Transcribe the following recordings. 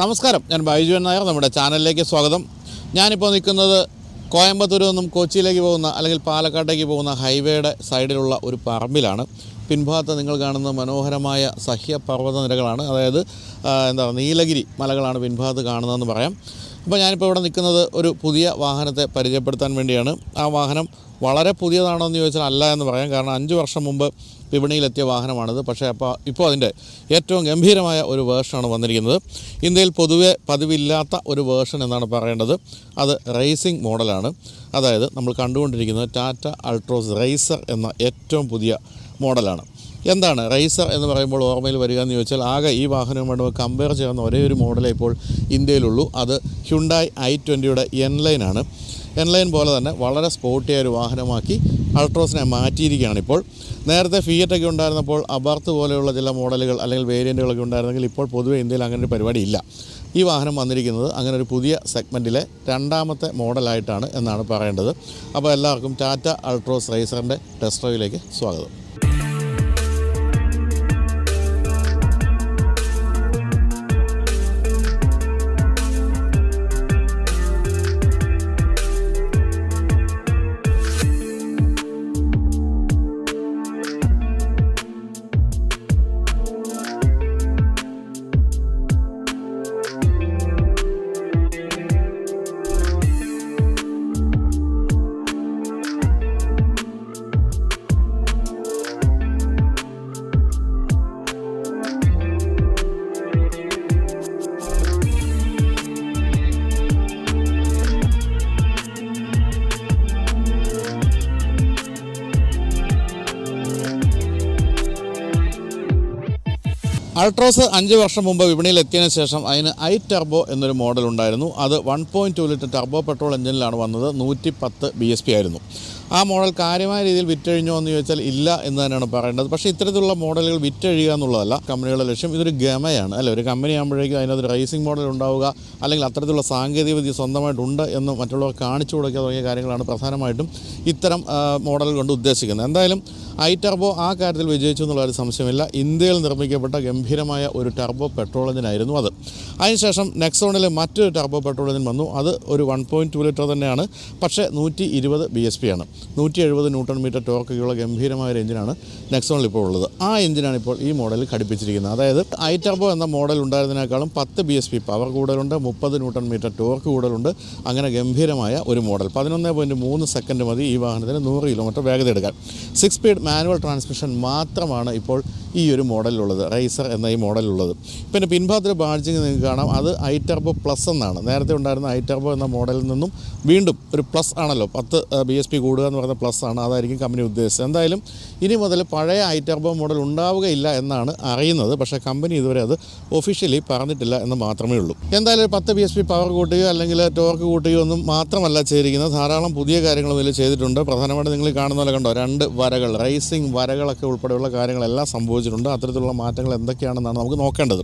നമസ്കാരം. ഞാൻ ബൈജു നായർ. നമ്മുടെ ചാനലിലേക്ക് സ്വാഗതം. ഞാനിപ്പോൾ നിൽക്കുന്നത് കോയമ്പത്തൂരിൽ നിന്നും കൊച്ചിയിലേക്ക് പോകുന്ന അല്ലെങ്കിൽ പാലക്കാട്ടേക്ക് പോകുന്ന ഹൈവേയുടെ സൈഡിലുള്ള ഒരു പറമ്പിലാണ്. പിൻഭാഗത്ത് നിങ്ങൾ കാണുന്ന മനോഹരമായ സഹ്യപർവത നിരകളാണ് അതായത് എന്താ നീലഗിരി മലകളാണ് പിൻഭാഗത്ത് കാണുന്നതെന്ന് പറയാം. അപ്പോൾ ഞാനിപ്പോൾ ഇവിടെ നിൽക്കുന്നത് ഒരു പുതിയ വാഹനത്തെ പരിചയപ്പെടുത്താൻ വേണ്ടിയാണ്. ആ വാഹനം വളരെ പുതിയതാണോ എന്ന് ചോദിച്ചാൽ അല്ല എന്ന് പറയാം. കാരണം അഞ്ച് വർഷം മുമ്പ് വിപണിയിലെത്തിയ വാഹനമാണിത്. പക്ഷേ അപ്പോൾ ഇപ്പോൾ അതിന്റെ ഏറ്റവും ഗംഭീരമായ ഒരു വേർഷനാണ് വന്നിരിക്കുന്നത്. ഇന്ത്യയിൽ പൊതുവെ പതിവില്ലാത്ത ഒരു വേർഷൻ എന്നാണ് പറയേണ്ടത്. അത് റേസിംഗ് മോഡലാണ്. അതായത് നമ്മൾ കണ്ടുകൊണ്ടിരിക്കുന്നത് ടാറ്റ അൾട്രോസ് റേസർ എന്ന ഏറ്റവും പുതിയ മോഡലാണ്. എന്താണ്? റൈസർ എന്ന് പറയുമ്പോൾ ഓർമ്മയിൽ വരിക എന്ന് ചോദിച്ചാൽ ആകെ ഈ വാഹനവുമായിട്ട് കമ്പയർ ചെയ്യാവുന്ന ഒരേ ഒരു മോഡലേ ഇപ്പോൾ ഇന്ത്യയിലുള്ളൂ. അത് ഹ്യുണ്ടായി ഐ ട്വന്റിയുടെ എൻ ലൈനാണ് എൻ ലൈൻ പോലെ തന്നെ വളരെ സ്പോർട്ടിയായ ഒരു വാഹനമാക്കി അൾട്രോസിനെ മാറ്റിയിരിക്കുകയാണ് ഇപ്പോൾ. നേരത്തെ ഫിയറ്റൊക്കെ ഉണ്ടായിരുന്നപ്പോൾ അബാർത്ത് പോലെയുള്ള ചില മോഡലുകൾ അല്ലെങ്കിൽ വേരിയന്റുകളൊക്കെ ഉണ്ടായിരുന്നെങ്കിൽ ഇപ്പോൾ പൊതുവെ ഇന്ത്യയിൽ അങ്ങനെ ഒരു പരിപാടി ഇല്ല. ഈ വാഹനം വന്നിരിക്കുന്നത് അങ്ങനെ ഒരു പുതിയ സെഗ്മെന്റിലെ രണ്ടാമത്തെ മോഡലായിട്ടാണ് എന്നാണ് പറയേണ്ടത്. അപ്പോൾ എല്ലാവർക്കും ടാറ്റ അൾട്രോസ് റൈസറിന്റെ ടെസ്റ്റ് ഡ്രൈവിലേക്ക് സ്വാഗതം. അൾട്രോസ് അഞ്ച് വർഷം മുമ്പ് വിപണിയിൽ എത്തിയതിന് ശേഷം അതിന് ഐ ടർബോ എന്നൊരു മോഡൽ ഉണ്ടായിരുന്നു. അത് one point two litre turbo petrol എഞ്ചിനിലാണ് വന്നത്. നൂറ്റി പത്ത് ബി എസ് പി ആയിരുന്നു. ആ മോഡൽ കാര്യമായ രീതിയിൽ വിറ്റഴിഞ്ഞോ എന്ന് ചോദിച്ചാൽ ഇല്ല എന്ന് തന്നെയാണ് പറയേണ്ടത്. പക്ഷേ ഇത്തരത്തിലുള്ള മോഡലുകൾ വിറ്റഴിയുക എന്നുള്ളതല്ല കമ്പനികളുടെ ലക്ഷ്യം. ഇതൊരു ഗമയാണ് അല്ലെ? ഒരു കമ്പനി ആകുമ്പോഴേക്കും അതിനകത്ത് റൈസിംഗ് മോഡൽ ഉണ്ടാവുക അല്ലെങ്കിൽ അത്തരത്തിലുള്ള സാങ്കേതികവിദ്യ സ്വന്തമായിട്ടുണ്ട് എന്ന് മറ്റുള്ളവർ കാണിച്ചു കൊടുക്കുക തുടങ്ങിയ കാര്യങ്ങളാണ് പ്രധാനമായിട്ടും ഇത്തരം മോഡൽ കൊണ്ട് ഉദ്ദേശിക്കുന്നത്. എന്തായാലും ഐ ടർബോ ആ കാര്യത്തിൽ വിജയിച്ചു എന്നുള്ള ഒരു സംശയമില്ല. ഇന്ത്യയിൽ നിർമ്മിക്കപ്പെട്ട ഗംഭീരമായ ഒരു ടർബോ പെട്രോൾ എഞ്ചിനായിരുന്നു അത്. അതിനുശേഷം നെക്സോണിലെ മറ്റൊരു ടർബോ പെട്രോൾ എഞ്ചിൻ വന്നു. അത് ഒരു വൺ പോയിന്റ് ടു ലിറ്റർ തന്നെയാണ്. പക്ഷേ നൂറ്റി ഇരുപത് ബി എസ് പി ആണ്. നൂറ്റി എഴുപത് ന്യൂട്ടൺ മീറ്റർ ടോർക്കൊക്കെയുള്ള ഗംഭീരമായ ഒരു എഞ്ചിനാണ് നെക്സോണിൽ ഇപ്പോൾ ഉള്ളത്. ആ എഞ്ചിനാണ് ഇപ്പോൾ ഈ മോഡലിൽ ഘടിപ്പിച്ചിരിക്കുന്നത്. അതായത് ഐ ടർബോ എന്ന മോഡൽ ഉണ്ടായിരുന്നതിനേക്കാളും പത്ത് ബി എസ് പി പവർ കൂടുതലുണ്ട് മുപ്പത് ന്യൂട്ടൺ മീറ്റർ ടോർക്ക് കൂടുതലുണ്ട്. അങ്ങനെ ഗംഭീരമായ ഒരു മോഡൽ. പതിനൊന്ന് പോയിന്റ് മൂന്ന് സെക്കൻഡ് മതി ഈ വാഹനത്തിന് നൂറ് കിലോമീറ്റർ വേഗത എടുക്കാൻ. സിക്സ് സ്പീഡ് മാനുവൽ ട്രാൻസ്മിഷൻ മാത്രമാണ് ഇപ്പോൾ ഈ ഒരു മോഡലിലുള്ളത് റൈസർ എന്ന ഈ മോഡലിലുള്ളത്. പിന്നെ പിൻഭാഗത്തിൽ ബാഡ്ജിങ് നിങ്ങൾക്ക് കാണാം. അത് ഐ ടർബോ പ്ലസ് എന്നാണ്. നേരത്തെ ഉണ്ടായിരുന്ന ഐ ടർബോ എന്ന മോഡലിൽ നിന്നും വീണ്ടും ഒരു പ്ലസ് ആണല്ലോ. പത്ത് ബി എസ് പി കൂടുക എന്ന് പറയുന്ന പ്ലസ് ആണ്. അതായിരിക്കും കമ്പനി ഉദ്ദേശിച്ചത്. എന്തായാലും ഇനി മുതൽ പഴയ ഐ ടർബോ മോഡൽ ഉണ്ടാവുകയില്ല എന്നാണ് അറിയുന്നത്. പക്ഷേ കമ്പനി ഇതുവരെ അത് ഒഫീഷ്യലി പറഞ്ഞിട്ടില്ല എന്ന് മാത്രമേ ഉള്ളൂ. എന്തായാലും പത്ത് ബി എസ് പി പവർ കൂട്ടുകയോ അല്ലെങ്കിൽ ടോർക്ക് കൂട്ടുകയോ ഒന്നും മാത്രമല്ല ചെയ്തിരിക്കുന്നത്. ധാരാളം പുതിയ കാര്യങ്ങളും ഇതിൽ ചെയ്തിട്ടുണ്ട്. പ്രധാനമായിട്ട് നിങ്ങൾ കാണുന്ന പോലെ കണ്ടോ രണ്ട് വരകൾ. റേസിംഗ് വരകളൊക്കെ ഉൾപ്പെടെയുള്ള കാര്യങ്ങളെല്ലാം സംഭവിച്ചിട്ടുണ്ട്. അത്തരത്തിലുള്ള മാറ്റങ്ങൾ എന്തൊക്കെയാണെന്നാണ് നമുക്ക് നോക്കേണ്ടത്.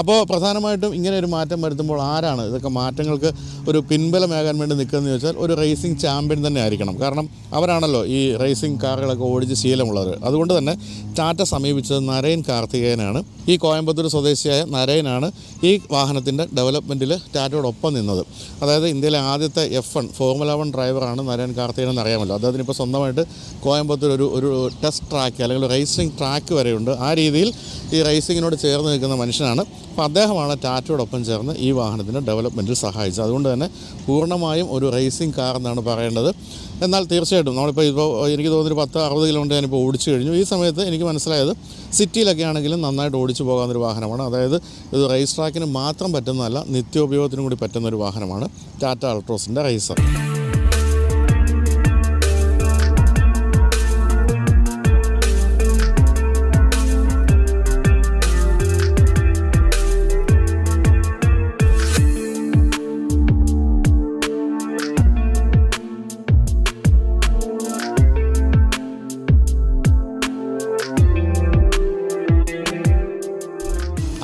അപ്പോൾ പ്രധാനമായിട്ടും ഇങ്ങനെ ഒരു മാറ്റം വരുത്തുമ്പോൾ ആരാണ് ഇതൊക്കെ മാറ്റങ്ങൾക്ക് ഒരു പിൻബലമേകാൻ വേണ്ടി നിൽക്കുന്നതെന്ന് ചോദിച്ചാൽ ഒരു റേസിംഗ് ചാമ്പ്യൻ തന്നെ ആയിരിക്കണം. കാരണം അവരാണല്ലോ ഈ റേസിംഗ് കാറുകളൊക്കെ ഓടിച്ച് ശീലമുള്ളവർ അതുകൊണ്ട് തന്നെ ടാറ്റ സമീപിച്ചത് നരയൻ കാർത്തികേയനാണ്. ഈ കോയമ്പത്തൂർ സ്വദേശിയായ നരയനാണ് ഈ വാഹനത്തിന്റെ ഡെവലപ്മെന്റിൽ ടാറ്റയോടൊപ്പം നിന്നത്. അതായത് ഇന്ത്യയിലെ ആദ്യത്തെ എഫ് വൺ ഫോർമുല വൺ ഡ്രൈവറാണ് നരയൻ കാർത്തികൻ എന്നറിയാമല്ലോ. അദ്ദേഹത്തിന് ഇപ്പോൾ സ്വന്തമായിട്ട് കോയമ്പത്തൂർ ഒരു ഒരു ടെസ്റ്റ് ട്രാക്ക് അല്ലെങ്കിൽ റേസിംഗ് ട്രാക്ക് വരെയുണ്ട്. ആ രീതിയിൽ ഈ റേസിങ്ങിനോട് ചേർന്ന് നിൽക്കുന്ന മനുഷ്യനാണ്. അപ്പോൾ അദ്ദേഹമാണ് ടാറ്റയോടൊപ്പം ചേർന്ന് ഈ വാഹനത്തിന്റെ ഡെവലപ്മെന്റിൽ സഹായിച്ചത്. അതുകൊണ്ട് തന്നെ പൂർണമായും ഒരു റേസിംഗ് കാർ എന്നാണ് പറയേണ്ടത്. എന്നാൽ തീർച്ചയായിട്ടും നമ്മളിപ്പോൾ ഇപ്പോൾ എനിക്ക് തോന്നുന്നു ഒരു പത്ത് അറുപത് കിലോമീറ്റർ ഞാനിപ്പോൾ ഓടിച്ചു കഴിഞ്ഞു. ഈ സമയത്ത് എനിക്ക് മനസ്സിലായത് സിറ്റിയിലൊക്കെ ആണെങ്കിലും നന്നായിട്ട് ഓടിച്ചു പോകാവുന്നൊരു വാഹനമാണ്. അതായത് ഇത് റേസ് ട്രാക്കിന് മാത്രം പറ്റുന്നതല്ല നിത്യോപയോഗത്തിനും കൂടി പറ്റുന്ന ഒരു വാഹനമാണ് ടാറ്റ അൾട്രോസിന്റെ റേസർ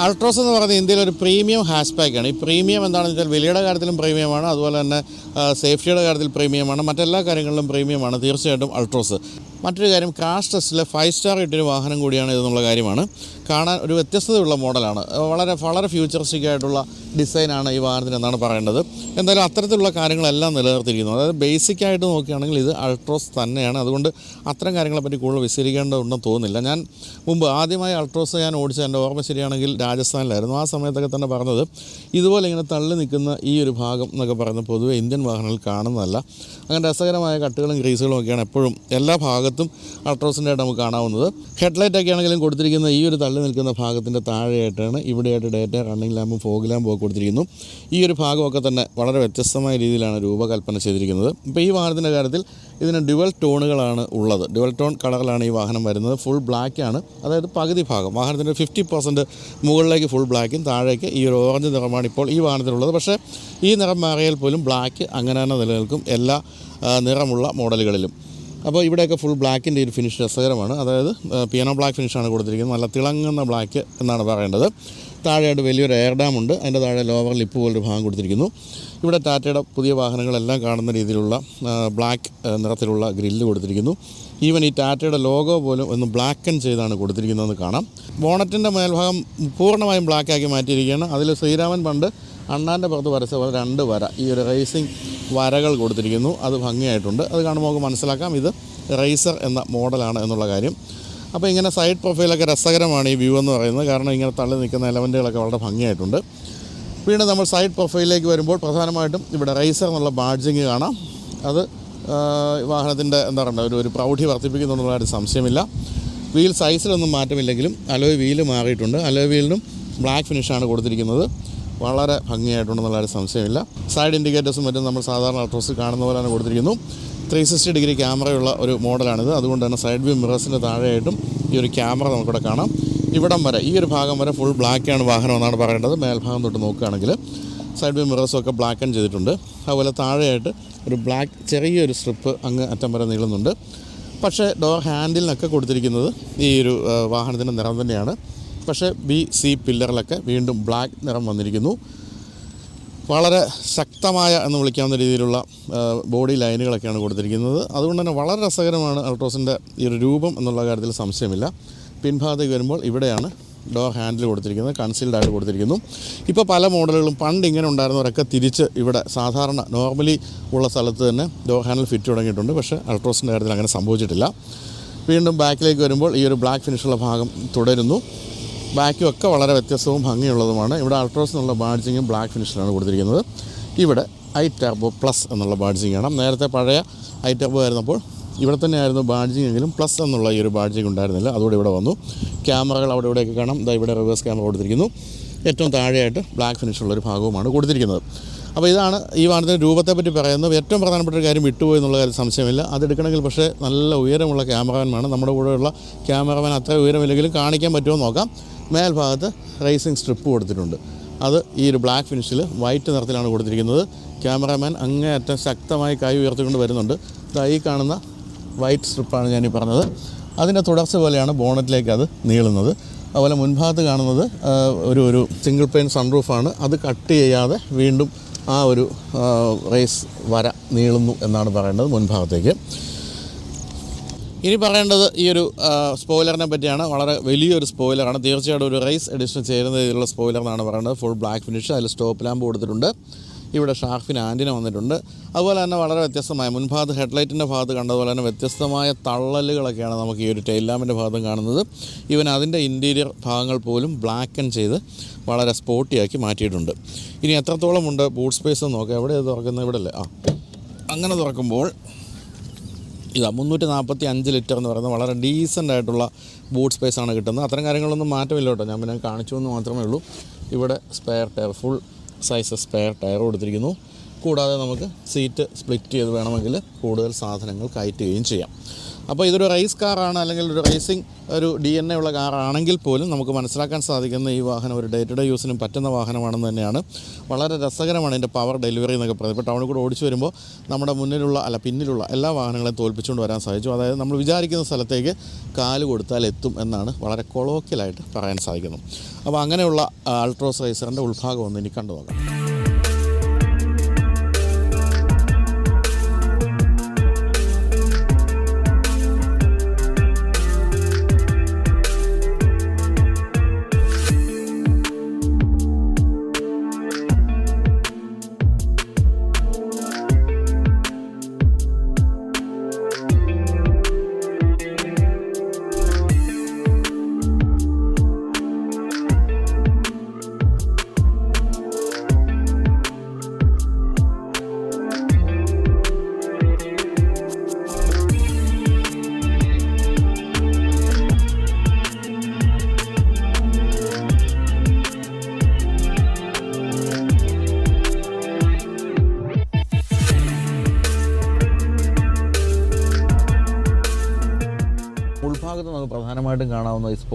അൾട്രോസ് എന്ന് പറയുന്നത് ഇന്ത്യയിൽ ഒരു പ്രീമിയം ഹാഷ് ബാക്കാണ് ഈ പ്രീമിയം എന്താണെന്ന് വെച്ചാൽ വിലയുടെ കാര്യത്തിലും പ്രീമിയമാണ്. അതുപോലെ തന്നെ സേഫ്റ്റിയുടെ കാര്യത്തിൽ പ്രീമിയമാണ്. മറ്റെല്ലാ കാര്യങ്ങളിലും പ്രീമിയമാണ്. തീർച്ചയായിട്ടും അൾട്രോസ്. മറ്റൊരു കാര്യം കാഷ് ടെസ്റ്റിലെ ഫൈവ് സ്റ്റാർ ഇട്ടൊരു വാഹനം കൂടിയാണ് ഇതെന്നുള്ള കാര്യമാണ്. കാണാൻ ഒരു വ്യത്യസ്തതയുള്ള മോഡലാണ്. വളരെ വളരെ ഫ്യൂച്ചറിസ്റ്റിക് ആയിട്ടുള്ള ഡിസൈനാണ് ഈ വാഹനത്തിന് എന്നാണ് പറയേണ്ടത്. എന്തായാലും അത്തരത്തിലുള്ള കാര്യങ്ങളെല്ലാം നിലനിർത്തിയിരിക്കുന്നു. അതായത് ബേസിക് ആയിട്ട് നോക്കുകയാണെങ്കിൽ ഇത് അൾട്രോസ് തന്നെയാണ്. അതുകൊണ്ട് അത്തരം കാര്യങ്ങളെപ്പറ്റി കൂടുതൽ വിശദീകരിക്കേണ്ടതുണ്ടെന്ന് തോന്നുന്നില്ല. ഞാൻ മുമ്പ് ആദ്യമായി അൾട്രോസ് ഞാൻ ഓടിച്ച എന്റെ ഓർമ്മ ശരിയാണെങ്കിൽ രാജസ്ഥാനിലായിരുന്നു. ആ സമയത്തൊക്കെ തന്നെ പറഞ്ഞത് ഇതുപോലെ ഇങ്ങനെ തള്ളി നിൽക്കുന്ന ഈ ഒരു ഭാഗം എന്നൊക്കെ പറയുന്നത് പൊതുവെ ഇന്ത്യൻ വാഹനങ്ങളിൽ കാണുന്നതല്ല. അങ്ങനെ രസകരമായ കട്ടുകളും ഗ്രീസുകളും ഒക്കെയാണ് എപ്പോഴും എല്ലാ ഭാഗത്തും അൾട്രോസിന്റെ ആയിട്ട് നമുക്ക് കാണാവുന്നത്. ഹെഡ്ലൈറ്റ് ഒക്കെ ആണെങ്കിലും കൊടുത്തിരിക്കുന്ന ഈ ഒരു തള്ളി നിൽക്കുന്ന ഭാഗത്തിന്റെ താഴെയായിട്ടാണ് ഇവിടെയായിട്ട് ഡേറ്റ റണ്ണിംഗ് ലാമ്പും ഫോഗ് ലാമ്പും ഒക്കെ കൊടുത്തിരിക്കുന്നു. ഈ ഒരു ഭാഗമൊക്കെ തന്നെ വളരെ വ്യത്യസ്തമായ രീതിയിലാണ് രൂപകൽപ്പന ചെയ്തിരിക്കുന്നത്. ഇപ്പോൾ ഈ വാഹനത്തിന്റെ കാര്യത്തിൽ ഇതിന് ഡ്യുവൽ ടോണുകളാണ് ഉള്ളത്. ഡ്യുവൽ ടോൺ കളറിലാണ് ഈ വാഹനം വരുന്നത്. ഫുൾ ബ്ലാക്കാണ് അതായത് പകുതി ഭാഗം. വാഹനത്തിന്റെ ഫിഫ്റ്റി പെർസെന്റ് മുകളിലേക്ക് ഫുൾ ബ്ലാക്കും താഴേക്ക് ഈ ഒരു ഓറഞ്ച് നിറമാണ് ഇപ്പോൾ ഈ വാഹനത്തിലുള്ളത്. പക്ഷേ ഈ നിറം മാറിയാൽ പോലും ബ്ലാക്ക് അങ്ങനെ തന്നെ നിലനിൽക്കും എല്ലാ നിറമുള്ള മോഡലുകളിലും. അപ്പോൾ ഇവിടെയൊക്കെ ഫുൾ ബ്ലാക്കിന്റെ ഒരു ഫിനിഷ് രസകരമാണ്. അതായത് പിയാനോ ബ്ലാക്ക് ഫിനിഷാണ് കൊടുത്തിരിക്കുന്നത്. നല്ല തിളങ്ങുന്ന ബ്ലാക്ക് എന്നാണ് പറയേണ്ടത്. താഴെയായിട്ട് വലിയൊരു എയർ ഡാം ഉണ്ട്. അതിന്റെ താഴെ ലോവർ ലിപ്പ് പോലൊരു ഭാഗം കൊടുത്തിരിക്കുന്നു. ഇവിടെ ടാറ്റയുടെ പുതിയ വാഹനങ്ങളെല്ലാം കാണുന്ന രീതിയിലുള്ള ബ്ലാക്ക് നിറത്തിലുള്ള ഗ്രില്ല് കൊടുത്തിരിക്കുന്നു. ഈവൻ ഈ ടാറ്റയുടെ ലോഗോ പോലും ഒന്ന് ബ്ലാക്കൻ ചെയ്താണ് കൊടുത്തിരിക്കുന്നതെന്ന് കാണാം. ബോണറ്റിന്റെ മേൽഭാഗം പൂർണമായും ബ്ലാക്കാക്കി മാറ്റിയിരിക്കുകയാണ്. അതിൽ ശ്രീരാമൻ പണ്ട് അണ്ണാന്റെ പുറത്ത് വരച്ച പോലെ രണ്ട് വര. ഈ ഒരു റേസിംഗ് വരകൾ കൊടുത്തിരിക്കുന്നു. അത് ഭംഗിയായിട്ടുണ്ട്. അത് കാണുമ്പോൾ നമുക്ക് മനസ്സിലാക്കാം ഇത് റേസർ എന്ന മോഡലാണ് എന്നുള്ള കാര്യം. അപ്പോൾ ഇങ്ങനെ സൈഡ് പ്രൊഫൈലൊക്കെ രസകരമാണ് ഈ വ്യൂ എന്ന് പറയുന്നത്. കാരണം ഇങ്ങനെ തള്ളി നിൽക്കുന്ന എലമെന്റുകളൊക്കെ വളരെ ഭംഗിയായിട്ടുണ്ട്. വീണ്ടും നമ്മൾ സൈഡ് പ്രൊഫൈലിലേക്ക് വരുമ്പോൾ പ്രധാനമായിട്ടും ഇവിടെ റൈസർ എന്നുള്ള ബാഡ്ജിങ് കാണാം. അത് വാഹനത്തിന്റെ എന്താ പറയുക ഒരു ഒരു പ്രൗഢി വർദ്ധിപ്പിക്കുന്നുള്ള ഒരു സംശയമില്ല. വീൽ സൈസിലൊന്നും മാറ്റമില്ലെങ്കിലും അലോയ് വീൽ മാറിയിട്ടുണ്ട്. അലോയ് വീലിനും ബ്ലാക്ക് ഫിനിഷാണ് കൊടുത്തിരിക്കുന്നത്. വളരെ ഭംഗിയായിട്ടുണ്ടെന്നുള്ള ഒരു സംശയമില്ല. സൈഡ് ഇൻഡിക്കേറ്റേഴ്സും മറ്റും നമ്മൾ സാധാരണ അൾട്രോസിൽ കാണുന്ന പോലെ തന്നെ കൊടുത്തിരിക്കുന്നു. ത്രീ സിക്സ്റ്റി ഡിഗ്രി ക്യാമറയുള്ള ഒരു മോഡലാണിത്. അതുകൊണ്ട് തന്നെ സൈഡ് വ്യൂ മിറേഴ്സിന്റെ താഴെയായിട്ടും ഈ ഒരു ക്യാമറ നമുക്കിവിടെ കാണാം. ഇവിടം വരെ ഈ ഒരു ഭാഗം വരെ ഫുൾ ബ്ലാക്കാണ് വാഹനം എന്നാണ് പറയേണ്ടത്. മേൽഭാഗം തൊട്ട് നോക്കുകയാണെങ്കിൽ സൈഡ് വ്യൂ മിറേഴ്സും ഒക്കെ ബ്ലാക്ക് ആൻഡ് ചെയ്തിട്ടുണ്ട്. അതുപോലെ താഴെയായിട്ട് ഒരു ബ്ലാക്ക് ചെറിയൊരു സ്ട്രിപ്പ് അങ്ങ് അറ്റം വരെ നീളുന്നുണ്ട്. പക്ഷേ ഡോർ ഹാൻഡിലിനൊക്കെ കൊടുത്തിരിക്കുന്നത് ഈ ഒരു വാഹനത്തിന്റെ നിറം തന്നെയാണ്. പക്ഷേ ബി സി പില്ലറിലൊക്കെ വീണ്ടും ബ്ലാക്ക് നിറം വന്നിരിക്കുന്നു. വളരെ ശക്തമായ എന്ന് വിളിക്കാവുന്ന രീതിയിലുള്ള ബോഡി ലൈനുകളൊക്കെയാണ് കൊടുത്തിരിക്കുന്നത്. അതുകൊണ്ട് തന്നെ വളരെ രസകരമാണ് അൾട്രോസിന്റെ ഈ ഒരു രൂപം എന്നുള്ള കാര്യത്തിൽ സംശയമില്ല. പിൻഭാഗത്തേക്ക് വരുമ്പോൾ ഇവിടെയാണ് ഡോർ ഹാൻഡിൽ കൊടുത്തിരിക്കുന്നത് കൺസീൽഡ് ആയിട്ട് കൊടുത്തിരിക്കുന്നു. ഇപ്പോൾ പല മോഡലുകളും പണ്ട് ഇങ്ങനെ ഉണ്ടായിരുന്നവരൊക്കെ തിരിച്ച് ഇവിടെ സാധാരണ നോർമലി ഉള്ള സ്ഥലത്ത് തന്നെ ഡോർ ഹാൻഡിൽ ഫിറ്റ് തുടങ്ങിയിട്ടുണ്ട്. പക്ഷേ അൾട്രോസിന്റെ കാര്യത്തിൽ അങ്ങനെ സംഭവിച്ചിട്ടില്ല. വീണ്ടും ബാക്കിലേക്ക് വരുമ്പോൾ ഈ ഒരു ബ്ലാക്ക് ഫിനിഷുള്ള ഭാഗം തുടരുന്നു. ബാക്കും ഒക്കെ വളരെ വ്യത്യസ്തവും ഭംഗിയുള്ളതുമാണ്. ഇവിടെ അൾട്രോസ് എന്നുള്ള ബാഡ്ജിങ്ങും ബ്ലാക്ക് ഫിനിഷിലാണ് കൊടുത്തിരിക്കുന്നത്. ഇവിടെ ഐ ടാബോ പ്ലസ് എന്നുള്ള ബാഡ്ജിങ് ആണ്. നേരത്തെ പഴയ ഐ ടാബോ ആയിരുന്നപ്പോൾ ഇവിടെ തന്നെയായിരുന്നു ബാഡ്ജിങ് എങ്കിലും പ്ലസ് എന്നുള്ള ഈ ഒരു ബാഡ്ജിങ് ഉണ്ടായിരുന്നില്ല. അതുകൂടെ ഇവിടെ വന്നു. ക്യാമറകൾ അവിടെ ഇവിടെയൊക്കെ കാണാം. ഇതാ ഇവിടെ റിവേഴ്സ് ക്യാമറ കൊടുത്തിരിക്കുന്നു. ഏറ്റവും താഴെയായിട്ട് ബ്ലാക്ക് ഫിനിഷുള്ള ഒരു ഭാഗവുമാണ് കൊടുത്തിരിക്കുന്നത്. അപ്പോൾ ഇതാണ് ഈ വാഹനത്തിന്റെ രൂപത്തെപ്പറ്റി പറയുന്നത്. ഏറ്റവും പ്രധാനപ്പെട്ട ഒരു കാര്യം വിട്ടുപോയി എന്നുള്ള കാര്യം സംശയമില്ല. അതെടുക്കണമെങ്കിൽ പക്ഷേ നല്ല ഉയരമുള്ള ക്യാമറമാൻ വേണം നമ്മുടെ കൂടെയുള്ള ക്യാമറമാൻ അത്ര ഉയരമില്ലെങ്കിലും കാണിക്കാൻ പറ്റുമോ നോക്കാം. മേൽഭാഗത്ത് റേസിംഗ് സ്ട്രിപ്പ് കൊടുത്തിട്ടുണ്ട്. അത് ഈ ഒരു ബ്ലാക്ക് ഫിനിഷിൽ വൈറ്റ് നിറത്തിലാണ് കൊടുത്തിരിക്കുന്നത്. ക്യാമറാമാൻ അങ്ങേയറ്റം ശക്തമായി കൈ ഉയർത്തിക്കൊണ്ട് വരുന്നുണ്ട്. ഈ കാണുന്ന വൈറ്റ് സ്ട്രിപ്പാണ് ഞാനീ പറഞ്ഞത്. അതിന്റെ തുടർച്ച പോലെയാണ് ബോണറ്റിലേക്ക് അത് നീളുന്നത്. അതുപോലെ മുൻഭാഗത്ത് കാണുന്നത് ഒരു ഒരു സിംഗിൾ പെയിൻ സൺറൂഫാണ് അത് കട്ട് ചെയ്യാതെ വീണ്ടും ആ ഒരു റേസ് വര നീളുന്നു എന്നാണ് പറയേണ്ടത് മുൻഭാഗത്തേക്ക്. ഇനി പറയേണ്ടത് ഈ ഒരു സ്പോയിലറിനെ പറ്റിയാണ്. വളരെ വലിയൊരു സ്പോയിലറാണ് തീർച്ചയായിട്ടും ഒരു റൈസ് എഡിഷൻ ചേരുന്ന രീതിയിലുള്ള സ്പോയിലർ എന്നാണ് പറയുന്നത്. ഫുൾ ബ്ലാക്ക് ഫിനിഷ് അതിൽ സ്റ്റോപ്പ് ലാമ്പ് കൊടുത്തിട്ടുണ്ട്. ഇവിടെ ഷാർഫിന് ആന്റിന വന്നിട്ടുണ്ട്. അതുപോലെ തന്നെ വളരെ വ്യത്യസ്തമായ മുൻഭാഗത്ത് ഹെഡ്ലൈറ്റിന്റെ ഭാഗത്ത് കണ്ടതുപോലെ തന്നെ വ്യത്യസ്തമായ തള്ളലുകളൊക്കെയാണ് നമുക്ക് ഈ ഒരു ടെയിൽ ലാമ്പിന്റെ ഭാഗത്തും കാണുന്നത്. ഇവൻ അതിന്റെ ഇന്റീരിയർ ഭാഗങ്ങൾ പോലും ബ്ലാക്ക് ബ്ലാക്കൻ ചെയ്ത് വളരെ സ്പോട്ടിയാക്കി മാറ്റിയിട്ടുണ്ട്. ഇനി എത്രത്തോളം ഉണ്ട്? ബൂട്ട് സ്പേസ് നോക്കാം. എവിടെ തുറക്കുന്നത്? ഇവിടെ അല്ലേ ആ. അങ്ങനെ തുറക്കുമ്പോൾ ഇതാ മുന്നൂറ്റി നാൽപ്പത്തി അഞ്ച് ലിറ്റർ എന്ന് പറയുന്നത് വളരെ ഡീസന്റ് ആയിട്ടുള്ള ബൂട്ട് സ്പേസ് ആണ് കിട്ടുന്നത്. അത്തരം കാര്യങ്ങളൊന്നും മാറ്റമില്ല കേട്ടോ. ഞാൻ പിന്നെ കാണിച്ചു എന്ന് മാത്രമേ ഉള്ളൂ. ഇവിടെ spare tyre full size spare tyre കൊടുത്തിരിക്കുന്നു. കൂടാതെ നമുക്ക് സീറ്റ് സ്പ്ലിറ്റ് ചെയ്ത് വേണമെങ്കിൽ കൂടുതൽ സാധനങ്ങൾ കയറ്റുകയും ചെയ്യാം. അപ്പോൾ ഇതൊരു റേസ് കാറാണ് അല്ലെങ്കിൽ ഒരു റേസിംഗ് ഒരു ഡി എൻ എ ഉള്ള കാറാണെങ്കിൽ പോലും നമുക്ക് മനസ്സിലാക്കാൻ സാധിക്കുന്ന ഈ വാഹനം ഒരു ഡേ ടു ഡേ യൂസിനും പറ്റുന്ന വാഹനമാണെന്ന് തന്നെയാണ്. വളരെ രസകരമാണ് ഇതിന്റെ പവർ ഡെലിവറി എന്നൊക്കെ പറയുന്നത്. ഇപ്പോൾ ടൗണിൽ കൂടെ ഓടിച്ചു വരുമ്പോൾ നമ്മുടെ മുന്നിലുള്ള അല്ല പിന്നിലുള്ള എല്ലാ വാഹനങ്ങളെയും തോൽപ്പിച്ചുകൊണ്ട് വരാൻ സാധിച്ചു. അതായത് നമ്മൾ വിചാരിക്കുന്ന സ്ഥലത്തേക്ക് കാൽ കൊടുത്താൽ എത്തും എന്നാണ് വളരെ കൊളോക്കലായിട്ട് പറയാൻ സാധിക്കുന്നത് അപ്പോൾ അങ്ങനെയുള്ള അൾട്രോസ് ഉത്ഭാഗം ഒന്ന് ഇനി കണ്ടു നോക്കാം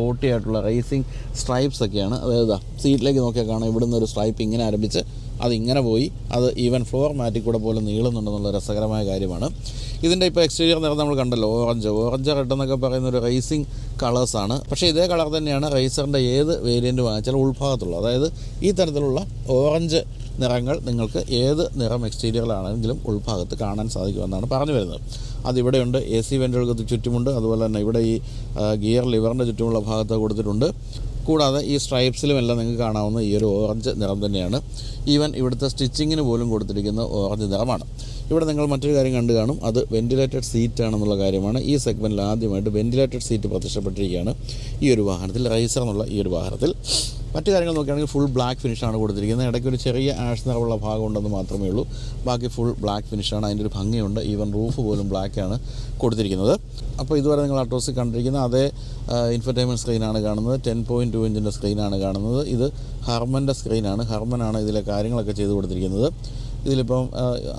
ആയിട്ടുള്ള റേസിംഗ് സ്ട്രൈപ്സ് ഒക്കെയാണ്. അതായത് സീറ്റിലേക്ക് നോക്കിയാൽ കാണാം ഇവിടുന്ന് ഒരു സ്ട്രൈപ്പ് ഇങ്ങനെ ആരംഭിച്ച് അത് ഇങ്ങനെ പോയി അത് ഈവൻ ഫ്ലോർ മാറ്റിൽ കൂടെ പോലെ നീളുന്നുണ്ടെന്നുള്ള രസകരമായ കാര്യമാണ്. ഇതിന്റെ ഇപ്പോൾ എക്സ്റ്റീരിയർ നിറം നമ്മൾ കണ്ടല്ലോ ഓറഞ്ച് ഓറഞ്ച് റെഡ് എന്നൊക്കെ പറയുന്ന ഒരു റേസിംഗ് കളേഴ്സാണ് പക്ഷേ ഇതേ കളർ തന്നെയാണ് റേസറിന്റെ ഏത് വേരിയന്റ് വാങ്ങിച്ചാലും ഉൾഭാഗത്തുള്ളത്. അതായത് ഈ തരത്തിലുള്ള ഓറഞ്ച് നിറങ്ങൾ നിങ്ങൾക്ക് ഏത് നിറം എക്സ്റ്റീരിയറിലാണെങ്കിലും ഉൾഭാഗത്ത് കാണാൻ സാധിക്കുമെന്നാണ് പറഞ്ഞു വരുന്നത്. അതിവിടെയുണ്ട്. എ സി വെന്റുകൾക്ക് ചുറ്റുമുണ്ട്. അതുപോലെ തന്നെ ഇവിടെ ഈ ഗിയർ ലിവറിന്റെ ചുറ്റുമുള്ള ഭാഗത്ത് കൊടുത്തിട്ടുണ്ട്. കൂടാതെ ഈ സ്ട്രൈപ്സിലും എല്ലാം നിങ്ങൾക്ക് കാണാവുന്ന ഈ ഒരു ഓറഞ്ച് നിറം തന്നെയാണ്. ഈവൻ ഇവിടുത്തെ സ്റ്റിച്ചിങ്ങിന് പോലും കൊടുത്തിരിക്കുന്ന ഓറഞ്ച് നിറമാണ്. ഇവിടെ നിങ്ങൾ മറ്റൊരു കാര്യം കണ്ടു കാണും. അത് വെന്റിലേറ്റഡ് സീറ്റ് ആണെന്നുള്ള കാര്യമാണ്. ഈ സെഗ്മെന്റിൽ ആദ്യമായിട്ട് വെന്റിലേറ്റഡ് സീറ്റ് പ്രത്യക്ഷപ്പെട്ടിരിക്കുകയാണ് ഈ ഒരു വാഹനത്തിൽ റൈസർ എന്നുള്ള ഈ ഒരു വാഹനത്തിൽ. മറ്റു കാര്യങ്ങൾ നോക്കുകയാണെങ്കിൽ ഫുൾ ബ്ലാക്ക് ഫിനിഷാണ് കൊടുത്തിരിക്കുന്നത്. ഇടയ്ക്ക് ഒരു ചെറിയ ആഷ് നിറമുള്ള ഭാഗം ഉണ്ടെന്ന് മാത്രമേ ഉള്ളൂ. ബാക്കി ഫുൾ ബ്ലാക്ക് ഫിനിഷാണ് അതിന്റെ ഒരു ഭംഗിയുണ്ട്. ഈവൻ റൂഫ് പോലും ബ്ലാക്കാണ് കൊടുത്തിരിക്കുന്നത്. അപ്പോൾ ഇതുവരെ നിങ്ങൾ അട്രോസിൽ കണ്ടിരിക്കുന്ന അതേ ഇൻഫർടൈൻമെന്റ് സ്ക്രീനാണ് കാണുന്നത്. ടെൻ പോയിന്റ് ടു ഇഞ്ചിന്റെ സ്ക്രീനാണ് കാണുന്നത്. ഇത് ഹർമന്റെ സ്ക്രീനാണ് ഹർമനാണ് ഇതിലെ കാര്യങ്ങളൊക്കെ ചെയ്തു കൊടുത്തിരിക്കുന്നത്. ഇതിലിപ്പം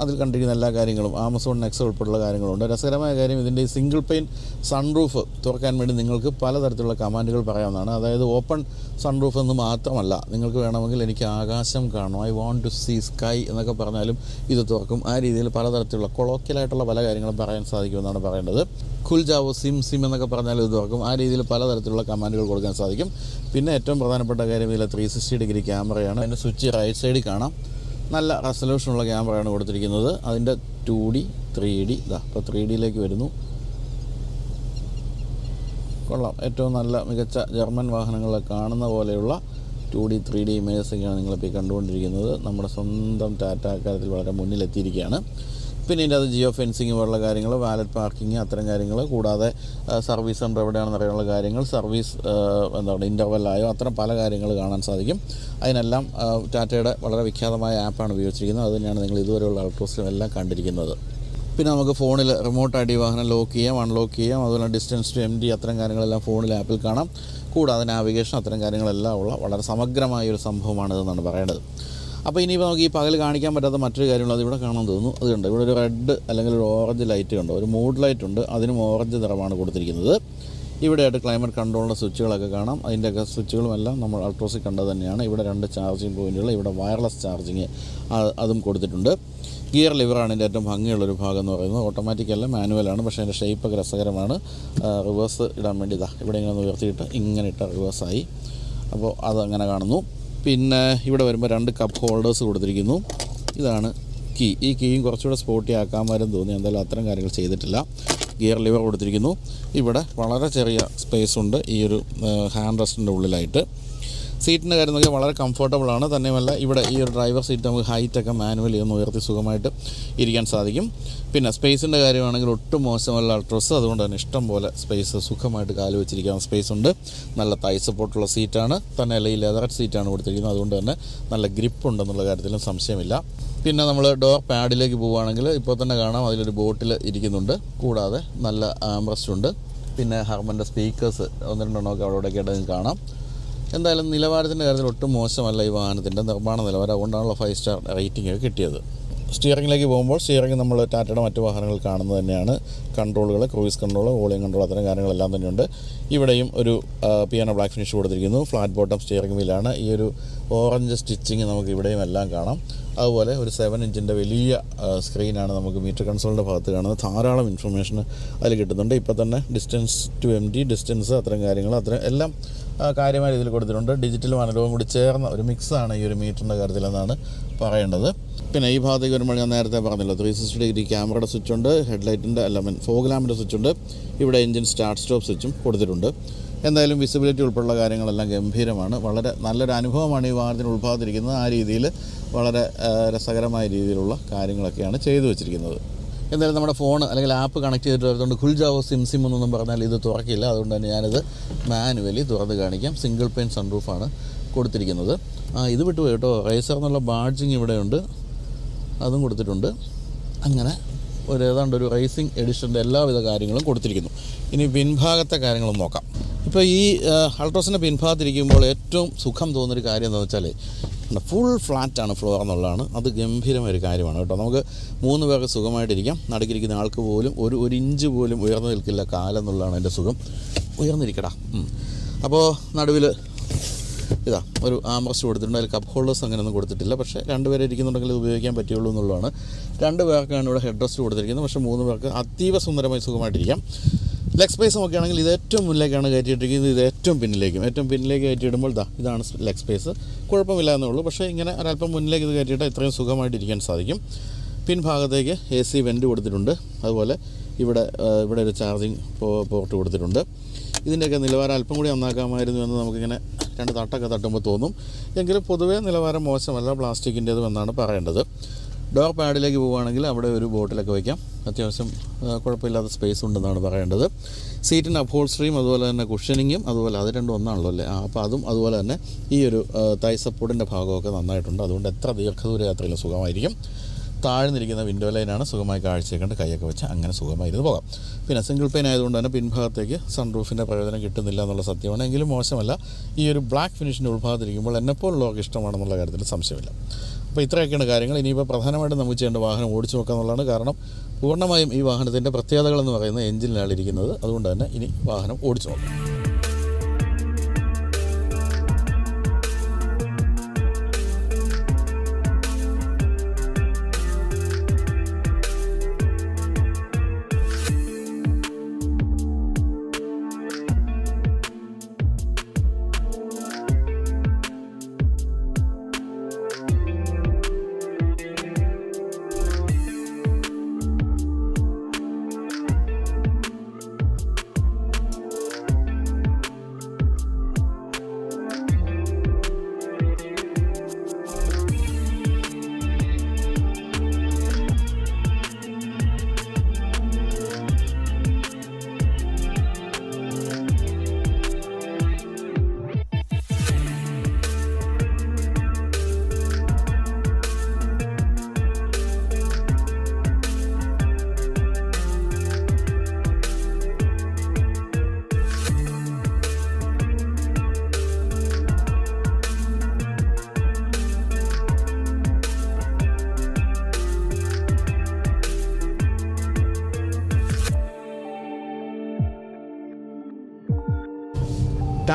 അതിൽ കണ്ടിരിക്കുന്ന എല്ലാ കാര്യങ്ങളും ആമസോൺ നെക്സ് ഉൾപ്പെടെയുള്ള കാര്യങ്ങളുണ്ട്. രസകരമായ കാര്യം ഇതിന്റെ സിംഗിൾ പെയിൻ സൺറൂഫ് തുറക്കാൻ വേണ്ടി നിങ്ങൾക്ക് പലതരത്തിലുള്ള കമാൻഡുകൾ പറയാവുന്നതാണ്. അതായത് ഓപ്പൺ സൺറൂഫ് എന്ന് മാത്രമല്ല നിങ്ങൾക്ക് വേണമെങ്കിൽ എനിക്ക് ആകാശം കാണണം I want to see sky എന്നൊക്കെ പറഞ്ഞാലും ഇത് തുറക്കും. ആ രീതിയിൽ പലതരത്തിലുള്ള കൊളോക്കിയലായിട്ടുള്ള പല കാര്യങ്ങളും പറയാൻ സാധിക്കുമെന്നാണ് പറയേണ്ടത്. ഖുൽ ജാവോ സിം സിം എന്നൊക്കെ പറഞ്ഞാൽ ഇത് തുറക്കും. ആ രീതിയിൽ പലതരത്തിലുള്ള കമാൻഡുകൾ കൊടുക്കാൻ സാധിക്കും. പിന്നെ ഏറ്റവും പ്രധാനപ്പെട്ട കാര്യം ഇതിലെ ത്രീ സിക്സ്റ്റി ഡിഗ്രി ക്യാമറയാണ് അതിന്റെ സ്വിച്ച് റൈറ്റ് സൈഡിൽ കാണാം. നല്ല റെസൊല്യൂഷനുള്ള ക്യാമറയാണ് കൊടുത്തിരിക്കുന്നത്. അതിന്റെ ടു ഡി ത്രീ ഡി ഇതാ ഇപ്പോൾ ത്രീ ഡിയിലേക്ക് വരുന്നു. കൊള്ളാം. ഏറ്റവും നല്ല മികച്ച ജർമ്മൻ വാഹനങ്ങളെ കാണുന്ന പോലെയുള്ള ടു ഡി ത്രീ ഡി ഇമേജസൊക്കെയാണ് നിങ്ങളിപ്പോൾ ഈ കണ്ടുകൊണ്ടിരിക്കുന്നത്. നമ്മുടെ സ്വന്തം ടാറ്റ കാര്യത്തിൽ വളരെ മുന്നിലെത്തിയിരിക്കുകയാണ്. പിന്നെ ഇതിന്റെ അത് ജിയോ ഫെൻസിങ് പോലുള്ള കാര്യങ്ങൾ വാലറ്റ് പാർക്കിങ് അത്തരം കാര്യങ്ങൾ കൂടാതെ സർവീസ് സെന്റർ എവിടെയാണെന്ന് അറിയാനുള്ള കാര്യങ്ങൾ സർവീസ് എന്താ പറയുക ഇന്റർവെല്ലായോ അത്തരം പല കാര്യങ്ങൾ കാണാൻ സാധിക്കും. അതിനെല്ലാം ടാറ്റയുടെ വളരെ വിഖ്യാതമായ ആപ്പാണ് ഉപയോഗിച്ചിരിക്കുന്നത്. അത് തന്നെയാണ് നിങ്ങൾ ഇതുവരെയുള്ള അൾട്രോസിലും എല്ലാം കണ്ടിരിക്കുന്നത്. പിന്നെ നമുക്ക് ഫോണിൽ റിമോട്ടായിട്ട് ഈ വാഹനം ലോക്ക് ചെയ്യാം അൺലോക്ക് ചെയ്യാം അതുപോലെ ഡിസ്റ്റൻസ് ടു എം ഡി അത്തരം കാര്യങ്ങളെല്ലാം ഫോണിൽ ആപ്പിൽ കാണാം. കൂടാതെ നാവിഗേഷൻ അത്തരം കാര്യങ്ങളെല്ലാം ഉള്ള വളരെ സമഗ്രമായ ഒരു സംഭവമാണിതെന്നാണ് പറയേണ്ടത്. അപ്പോൾ ഇനിയിപ്പോൾ നമുക്ക് ഈ പകൽ കാണിക്കാൻ പറ്റാത്ത മറ്റൊരു കാര്യമുള്ള അത് ഇവിടെ കാണാൻ തോന്നുന്നു. അത് കണ്ടോ? ഇവിടെ ഒരു റെഡ് അല്ലെങ്കിൽ ഒരു ഓറഞ്ച് ലൈറ്റ് ഉണ്ട് ഒരു മൂഡ് ലൈറ്റ് ഉണ്ട്. അതിനും ഓറഞ്ച് നിറമാണ് കൊടുത്തിരിക്കുന്നത്. ഇവിടെയായിട്ട് ക്ലൈമറ്റ് കൺട്രോളിന്റെ സ്വിച്ചുകളൊക്കെ കാണാം. അതിന്റെയൊക്കെ സ്വിച്ചുകളും എല്ലാം നമ്മൾ അൾട്രോസിൽ കണ്ടത് തന്നെയാണ്. ഇവിടെ രണ്ട് ചാർജിങ് പോയിന്റുകൾ ഇവിടെ വയർലെസ് ചാർജിങ് അതും കൊടുത്തിട്ടുണ്ട്. ഗിയർ ലിവറാണ് ഇതിന്റെ ഏറ്റവും ഭംഗിയുള്ളൊരു ഭാഗം എന്ന് പറയുന്നത്. ഓട്ടോമാറ്റിക് അല്ല മാനുവലാണ് പക്ഷേ അതിന്റെ ഷേപ്പൊക്കെ രസകരമാണ്. റിവേഴ്സ് ഇടാൻ വേണ്ടി ഇതാ ഇവിടെ ഇങ്ങനെ ഒന്ന് ഉയർത്തിയിട്ട് ഇങ്ങനെ ഇട്ട റിവേഴ്സായി അപ്പോൾ അതങ്ങനെ കാണുന്നു. പിന്നെ ഇവിടെ വരുമ്പോൾ രണ്ട് കപ്പ് ഹോൾഡേഴ്സ് കൊടുത്തിരിക്കുന്നു. ഇതാണ് കീ ഈ കീയും കുറച്ചുകൂടെ സ്പോട്ടി ആക്കാമാരും തോന്നി. എന്തായാലും അത്തരം കാര്യങ്ങൾ ചെയ്തിട്ടില്ല. ഗിയർ ലിവർ കൊടുത്തിരിക്കുന്നു. ഇവിടെ വളരെ ചെറിയ സ്പേസ് ഉണ്ട്. ഈ ഒരു ഹാൻഡ് റെസ്റ്റിന്റെ ഉള്ളിലായിട്ട്. സീറ്റിന്റെ കാര്യം നോക്കിയാൽ വളരെ കംഫർട്ടബിളാണ് തന്നെയുമല്ല ഇവിടെ ഈ ഒരു ഡ്രൈവർ സീറ്റ് നമുക്ക് ഹൈറ്റൊക്കെ മാനുവലി ഒന്ന് ഉയർത്തി സുഖമായിട്ട് ഇരിക്കാൻ സാധിക്കും. പിന്നെ സ്പേസിന്റെ കാര്യമാണെങ്കിൽ ഒട്ടും മോശമല്ല അൾട്രോസ് അതുകൊണ്ട് തന്നെ ഇഷ്ടം പോലെ സ്പേസ് സുഖമായിട്ട് കാൽ വെച്ചിരിക്കാവുന്ന സ്പേസ് ഉണ്ട്. നല്ല തൈ സപ്പോർട്ടുള്ള സീറ്റാണ് തന്നെയല്ല ഈ ലെതർ സീറ്റാണ് കൊടുത്തിരിക്കുന്നത്. അതുകൊണ്ട് തന്നെ നല്ല ഗ്രിപ്പ് ഉണ്ടെന്നുള്ള കാര്യത്തിലും സംശയമില്ല. പിന്നെ നമ്മൾ ഡോർ പാഡിലേക്ക് പോവുകയാണെങ്കിൽ ഇപ്പോൾ തന്നെ കാണാം അതിലൊരു ബോട്ടിൽ ഇരിക്കുന്നുണ്ട്. കൂടാതെ നല്ല ആംബ്രസ്റ്റ് ഉണ്ട്. പിന്നെ ഹർമന്റെ സ്പീക്കേഴ്സ് ഒന്ന് രണ്ടെണ്ണമൊക്കെ അവിടെ ആയിട്ട് കാണാം. എന്തായാലും നിലവാരത്തിന്റെ കാര്യത്തിൽ ഒട്ടും മോശമല്ല ഈ വാഹനത്തിന്റെ നിർമ്മാണ നിലവാരം. അതുകൊണ്ടാണല്ലോ ഫൈവ് സ്റ്റാർ റേറ്റിംഗ് കിട്ടിയത്. സ്റ്റിയറിംഗിലേക്ക് പോകുമ്പോൾ സ്റ്റിയറിംഗ് നമ്മൾ ടാറ്റയുടെ മറ്റു വാഹനങ്ങൾ കാണുന്നത് തന്നെയാണ്. കൺട്രോളുകൾ ക്രൂയിസ് കൺട്രോൾ വോളിയം കൺട്രോൾ അത്തരം കാര്യങ്ങളെല്ലാം തന്നെയുണ്ട്. ഇവിടെയും ഒരു പിയാനോ ബ്ലാക്ക് ഫിനിഷ് കൊടുത്തിരിക്കുന്നു. ഫ്ലാറ്റ് ബോട്ടം സ്റ്റിയറിംഗ് വീലാണ് ഈ ഒരു ഓറഞ്ച് സ്റ്റിച്ചിങ് നമുക്ക് ഇവിടെയും എല്ലാം കാണാം. അതുപോലെ ഒരു സെവൻ ഇഞ്ചിന്റെ വലിയ സ്ക്രീനാണ് നമുക്ക് മീറ്റർ കൺസോളിന്റെ ഭാഗത്ത് കാണുന്നത്. ധാരാളം ഇൻഫർമേഷൻ അതിൽ കിട്ടുന്നുണ്ട്. ഇപ്പോൾ തന്നെ distance to M D distance അത്തരം കാര്യങ്ങൾ അത്തരം എല്ലാം കാര്യമായ രീതിയിൽ കൊടുത്തിട്ടുണ്ട്. ഡിജിറ്റലും അനലോഗും കൂടി ചേർന്ന ഒരു മിക്സാണ് ഈ ഒരു മീറ്ററിന്റെ കാര്യത്തിലെന്നാണ് പറയേണ്ടത്. പിന്നെ ഈ ഭാഗത്തേക്ക് വരുമ്പോൾ ഞാൻ നേരത്തെ പറഞ്ഞല്ലോ ത്രീ സിക്സ്റ്റി ഡിഗ്രി ക്യാമറയുടെ സ്വിച്ച് ഉണ്ട് ഹെഡ്ലൈറ്റിന്റെ അല്ല മീൻ ഫോഗ് ലാമ്പിന്റെ സ്വിച്ച് ഉണ്ട്. ഇവിടെ എഞ്ചിൻ സ്റ്റാർട്ട് സ്റ്റോപ്പ് സ്വിച്ചും കൊടുത്തിട്ടുണ്ട്. എന്തായാലും വിസിബിലിറ്റി ഉൾപ്പെടെയുള്ള കാര്യങ്ങളെല്ലാം ഗംഭീരമാണ്. വളരെ നല്ലൊരു അനുഭവമാണ് ഈ വാഹനത്തിന് ഉൾഭാഗത്തിരിക്കുന്നത് ആ രീതിയിൽ വളരെ രസകരമായ രീതിയിലുള്ള കാര്യങ്ങളൊക്കെയാണ് ചെയ്തു വെച്ചിരിക്കുന്നത്. എന്തായാലും നമ്മുടെ ഫോൺ അല്ലെങ്കിൽ ആപ്പ് കണക്ട് ചെയ്തിട്ട് വരുന്നതുകൊണ്ട് ഖുൽജാവോ സിം സിം എന്നൊന്നും പറഞ്ഞാൽ ഇത് തുറക്കില്ല. അതുകൊണ്ട് തന്നെ ഞാനിത് മാനുവലി തുറന്ന് കാണിക്കാം. സിംഗിൾ പെയിൻ സൺറൂഫാണ് കൊടുത്തിരിക്കുന്നത്. ആ ഇത് വിട്ടുപോയി കേട്ടോ. റൈസർ എന്നുള്ള ബാഡ്ജിങ് ഇവിടെയുണ്ട്. അതും കൊടുത്തിട്ടുണ്ട്. അങ്ങനെ ഒരു ഏതാണ്ട് ഒരു റേസിംഗ് എഡിഷന്റെ എല്ലാവിധ കാര്യങ്ങളും കൊടുത്തിരിക്കുന്നു. ഇനി പിൻഭാഗത്തെ കാര്യങ്ങളും നോക്കാം. ഇപ്പോൾ ഈ അൾട്രോസിന്റെ പിൻഭാഗത്തിരിക്കുമ്പോൾ ഏറ്റവും സുഖം തോന്നുന്നൊരു കാര്യം എന്താണെന്ന് വെച്ചാൽ ഫുൾ ഫ്ലാറ്റാണ് ഫ്ലോർ എന്നുള്ളതാണ്. അത് ഗംഭീരമായ ഒരു കാര്യമാണ് കേട്ടോ. നമുക്ക് മൂന്ന് പേർക്ക് സുഖമായിട്ടിരിക്കാം. നടുക്കിരിക്കുന്ന ആൾക്ക് പോലും ഒരു ഒരു ഇഞ്ച് പോലും ഉയർന്നു നിൽക്കില്ല കാലെന്നുള്ളതാണ് എന്റെ സുഖം. ഉയർന്നിരിക്കടാ. അപ്പോൾ നടുവിൽ ഇതാ ഒരു ആംബ്രസ്റ്റ് കൊടുത്തിട്ടുണ്ട്. അതിൽ കപ്പ് ഹോൾഡേഴ്സ് അങ്ങനെയൊന്നും കൊടുത്തിട്ടില്ല. പക്ഷേ രണ്ട് പേരെ ഇരിക്കുന്നുണ്ടെങ്കിൽ ഇത് ഉപയോഗിക്കാൻ പറ്റുള്ളൂ എന്നുള്ളതാണ്. രണ്ട് പേർക്കാണ് ഇവിടെ ഹെഡ് റെസ്റ്റ് കൊടുത്തിരിക്കുന്നത്. പക്ഷേ മൂന്ന് പേർക്ക് അതീവ സുന്ദരമായി സുഖമായിട്ടിരിക്കാം. ലെഗ് സ്പേസ് നോക്കുകയാണെങ്കിൽ ഇത് ഏറ്റവും മുന്നിലേക്കാണ് കയറ്റിയിട്ടിരിക്കുന്നത്. ഇത് ഏറ്റവും പിന്നിലേക്കും. ഏറ്റവും പിന്നിലേക്ക് കയറ്റിയിടുമ്പോൾ ദാ ഇതാണ് ലെഗ് സ്പേസ് കുഴപ്പമില്ല എന്നേ ഉള്ളൂ. പക്ഷേ ഇങ്ങനെ ഒരല്പം മുന്നിലേക്ക് ഇത് കയറ്റിയിട്ട് ഇത്രയും സുഖമായിട്ടിരിക്കാൻ സാധിക്കും. പിൻഭാഗത്തേക്ക് എ സി വെന്റ് കൊടുത്തിട്ടുണ്ട്. അതുപോലെ ഇവിടെ ഇവിടെ ഒരു ചാർജിങ് പോർട്ട് കൊടുത്തിട്ടുണ്ട്. ഇതിന്റെയൊക്കെ നിലവാരം അല്പം കൂടി നന്നാക്കാമായിരുന്നു എന്ന് നമുക്കിങ്ങനെ രണ്ട് തട്ടൊക്കെ തട്ടുമ്പോൾ തോന്നും. എങ്കിലും പൊതുവേ നിലവാരം മോശമല്ല പ്ലാസ്റ്റിക്കിന്റേതും എന്നാണ് പറയേണ്ടത്. ഡോർ പാഡിലേക്ക് പോവുകയാണെങ്കിൽ അവിടെ ഒരു ബോട്ടിലൊക്കെ വയ്ക്കാം. അത്യാവശ്യം കുഴപ്പമില്ലാത്ത സ്പേസ് ഉണ്ടെന്നാണ് പറയേണ്ടത്. സീറ്റിന്റെ അപ്ഹോൾസ്റ്ററിയും അതുപോലെ തന്നെ കുഷനിങ്ങും അതുപോലെ അത് രണ്ടും ഒന്നാണല്ലോ അല്ലേ? അപ്പോൾ അതും അതുപോലെ തന്നെ ഈ ഒരു തൈ സപ്പോർട്ടിന്റെ ഭാഗമൊക്കെ നന്നായിട്ടുണ്ട്. അതുകൊണ്ട് എത്ര ദീർഘദൂര യാത്രയിലും സുഖമായിരിക്കും. താഴ്ന്നിരിക്കുന്ന വിൻഡോ ലൈനാണ് സുഖമായി കാഴ്ചയൊക്കെ കൈയൊക്കെ വെച്ച് അങ്ങനെ സുഖമായിരുന്നു പോകാം. പിന്നെ സിംഗിൾ പെയിൻ ആയതുകൊണ്ട് തന്നെ പിൻഭാഗത്തേക്ക് സൺറൂഫിന്റെ പ്രയോജനം കിട്ടുന്നില്ല എന്നുള്ള സത്യമാണ്. എങ്കിലും മോശമല്ല ഈ ഒരു ബ്ലാക്ക് ഫിനിഷിന്റെ ഉൾഭാഗത്തിരിക്കുമ്പോൾ എന്നെപ്പോലുള്ളവർക്ക് ഇഷ്ടമാണെന്നുള്ള കാര്യത്തിൽ സംശയമില്ല. അപ്പോൾ ഇത്രയൊക്കെയാണ് കാര്യങ്ങൾ. ഇനിയിപ്പോൾ പ്രധാനമായിട്ടും നമുക്ക് ചെയ്യേണ്ട വാഹനം ഓടിച്ചു നോക്കുക എന്നുള്ളതാണ് കാരണം പൂർണമായും ഈ വാഹനത്തിന്റെ പ്രത്യേകതകൾ എന്ന് പറയുന്നത് എഞ്ചിനിലാണ് ഇരിക്കുന്നത്. അതുകൊണ്ട് തന്നെ ഇനി വാഹനം ഓടിച്ചു നോക്കാം.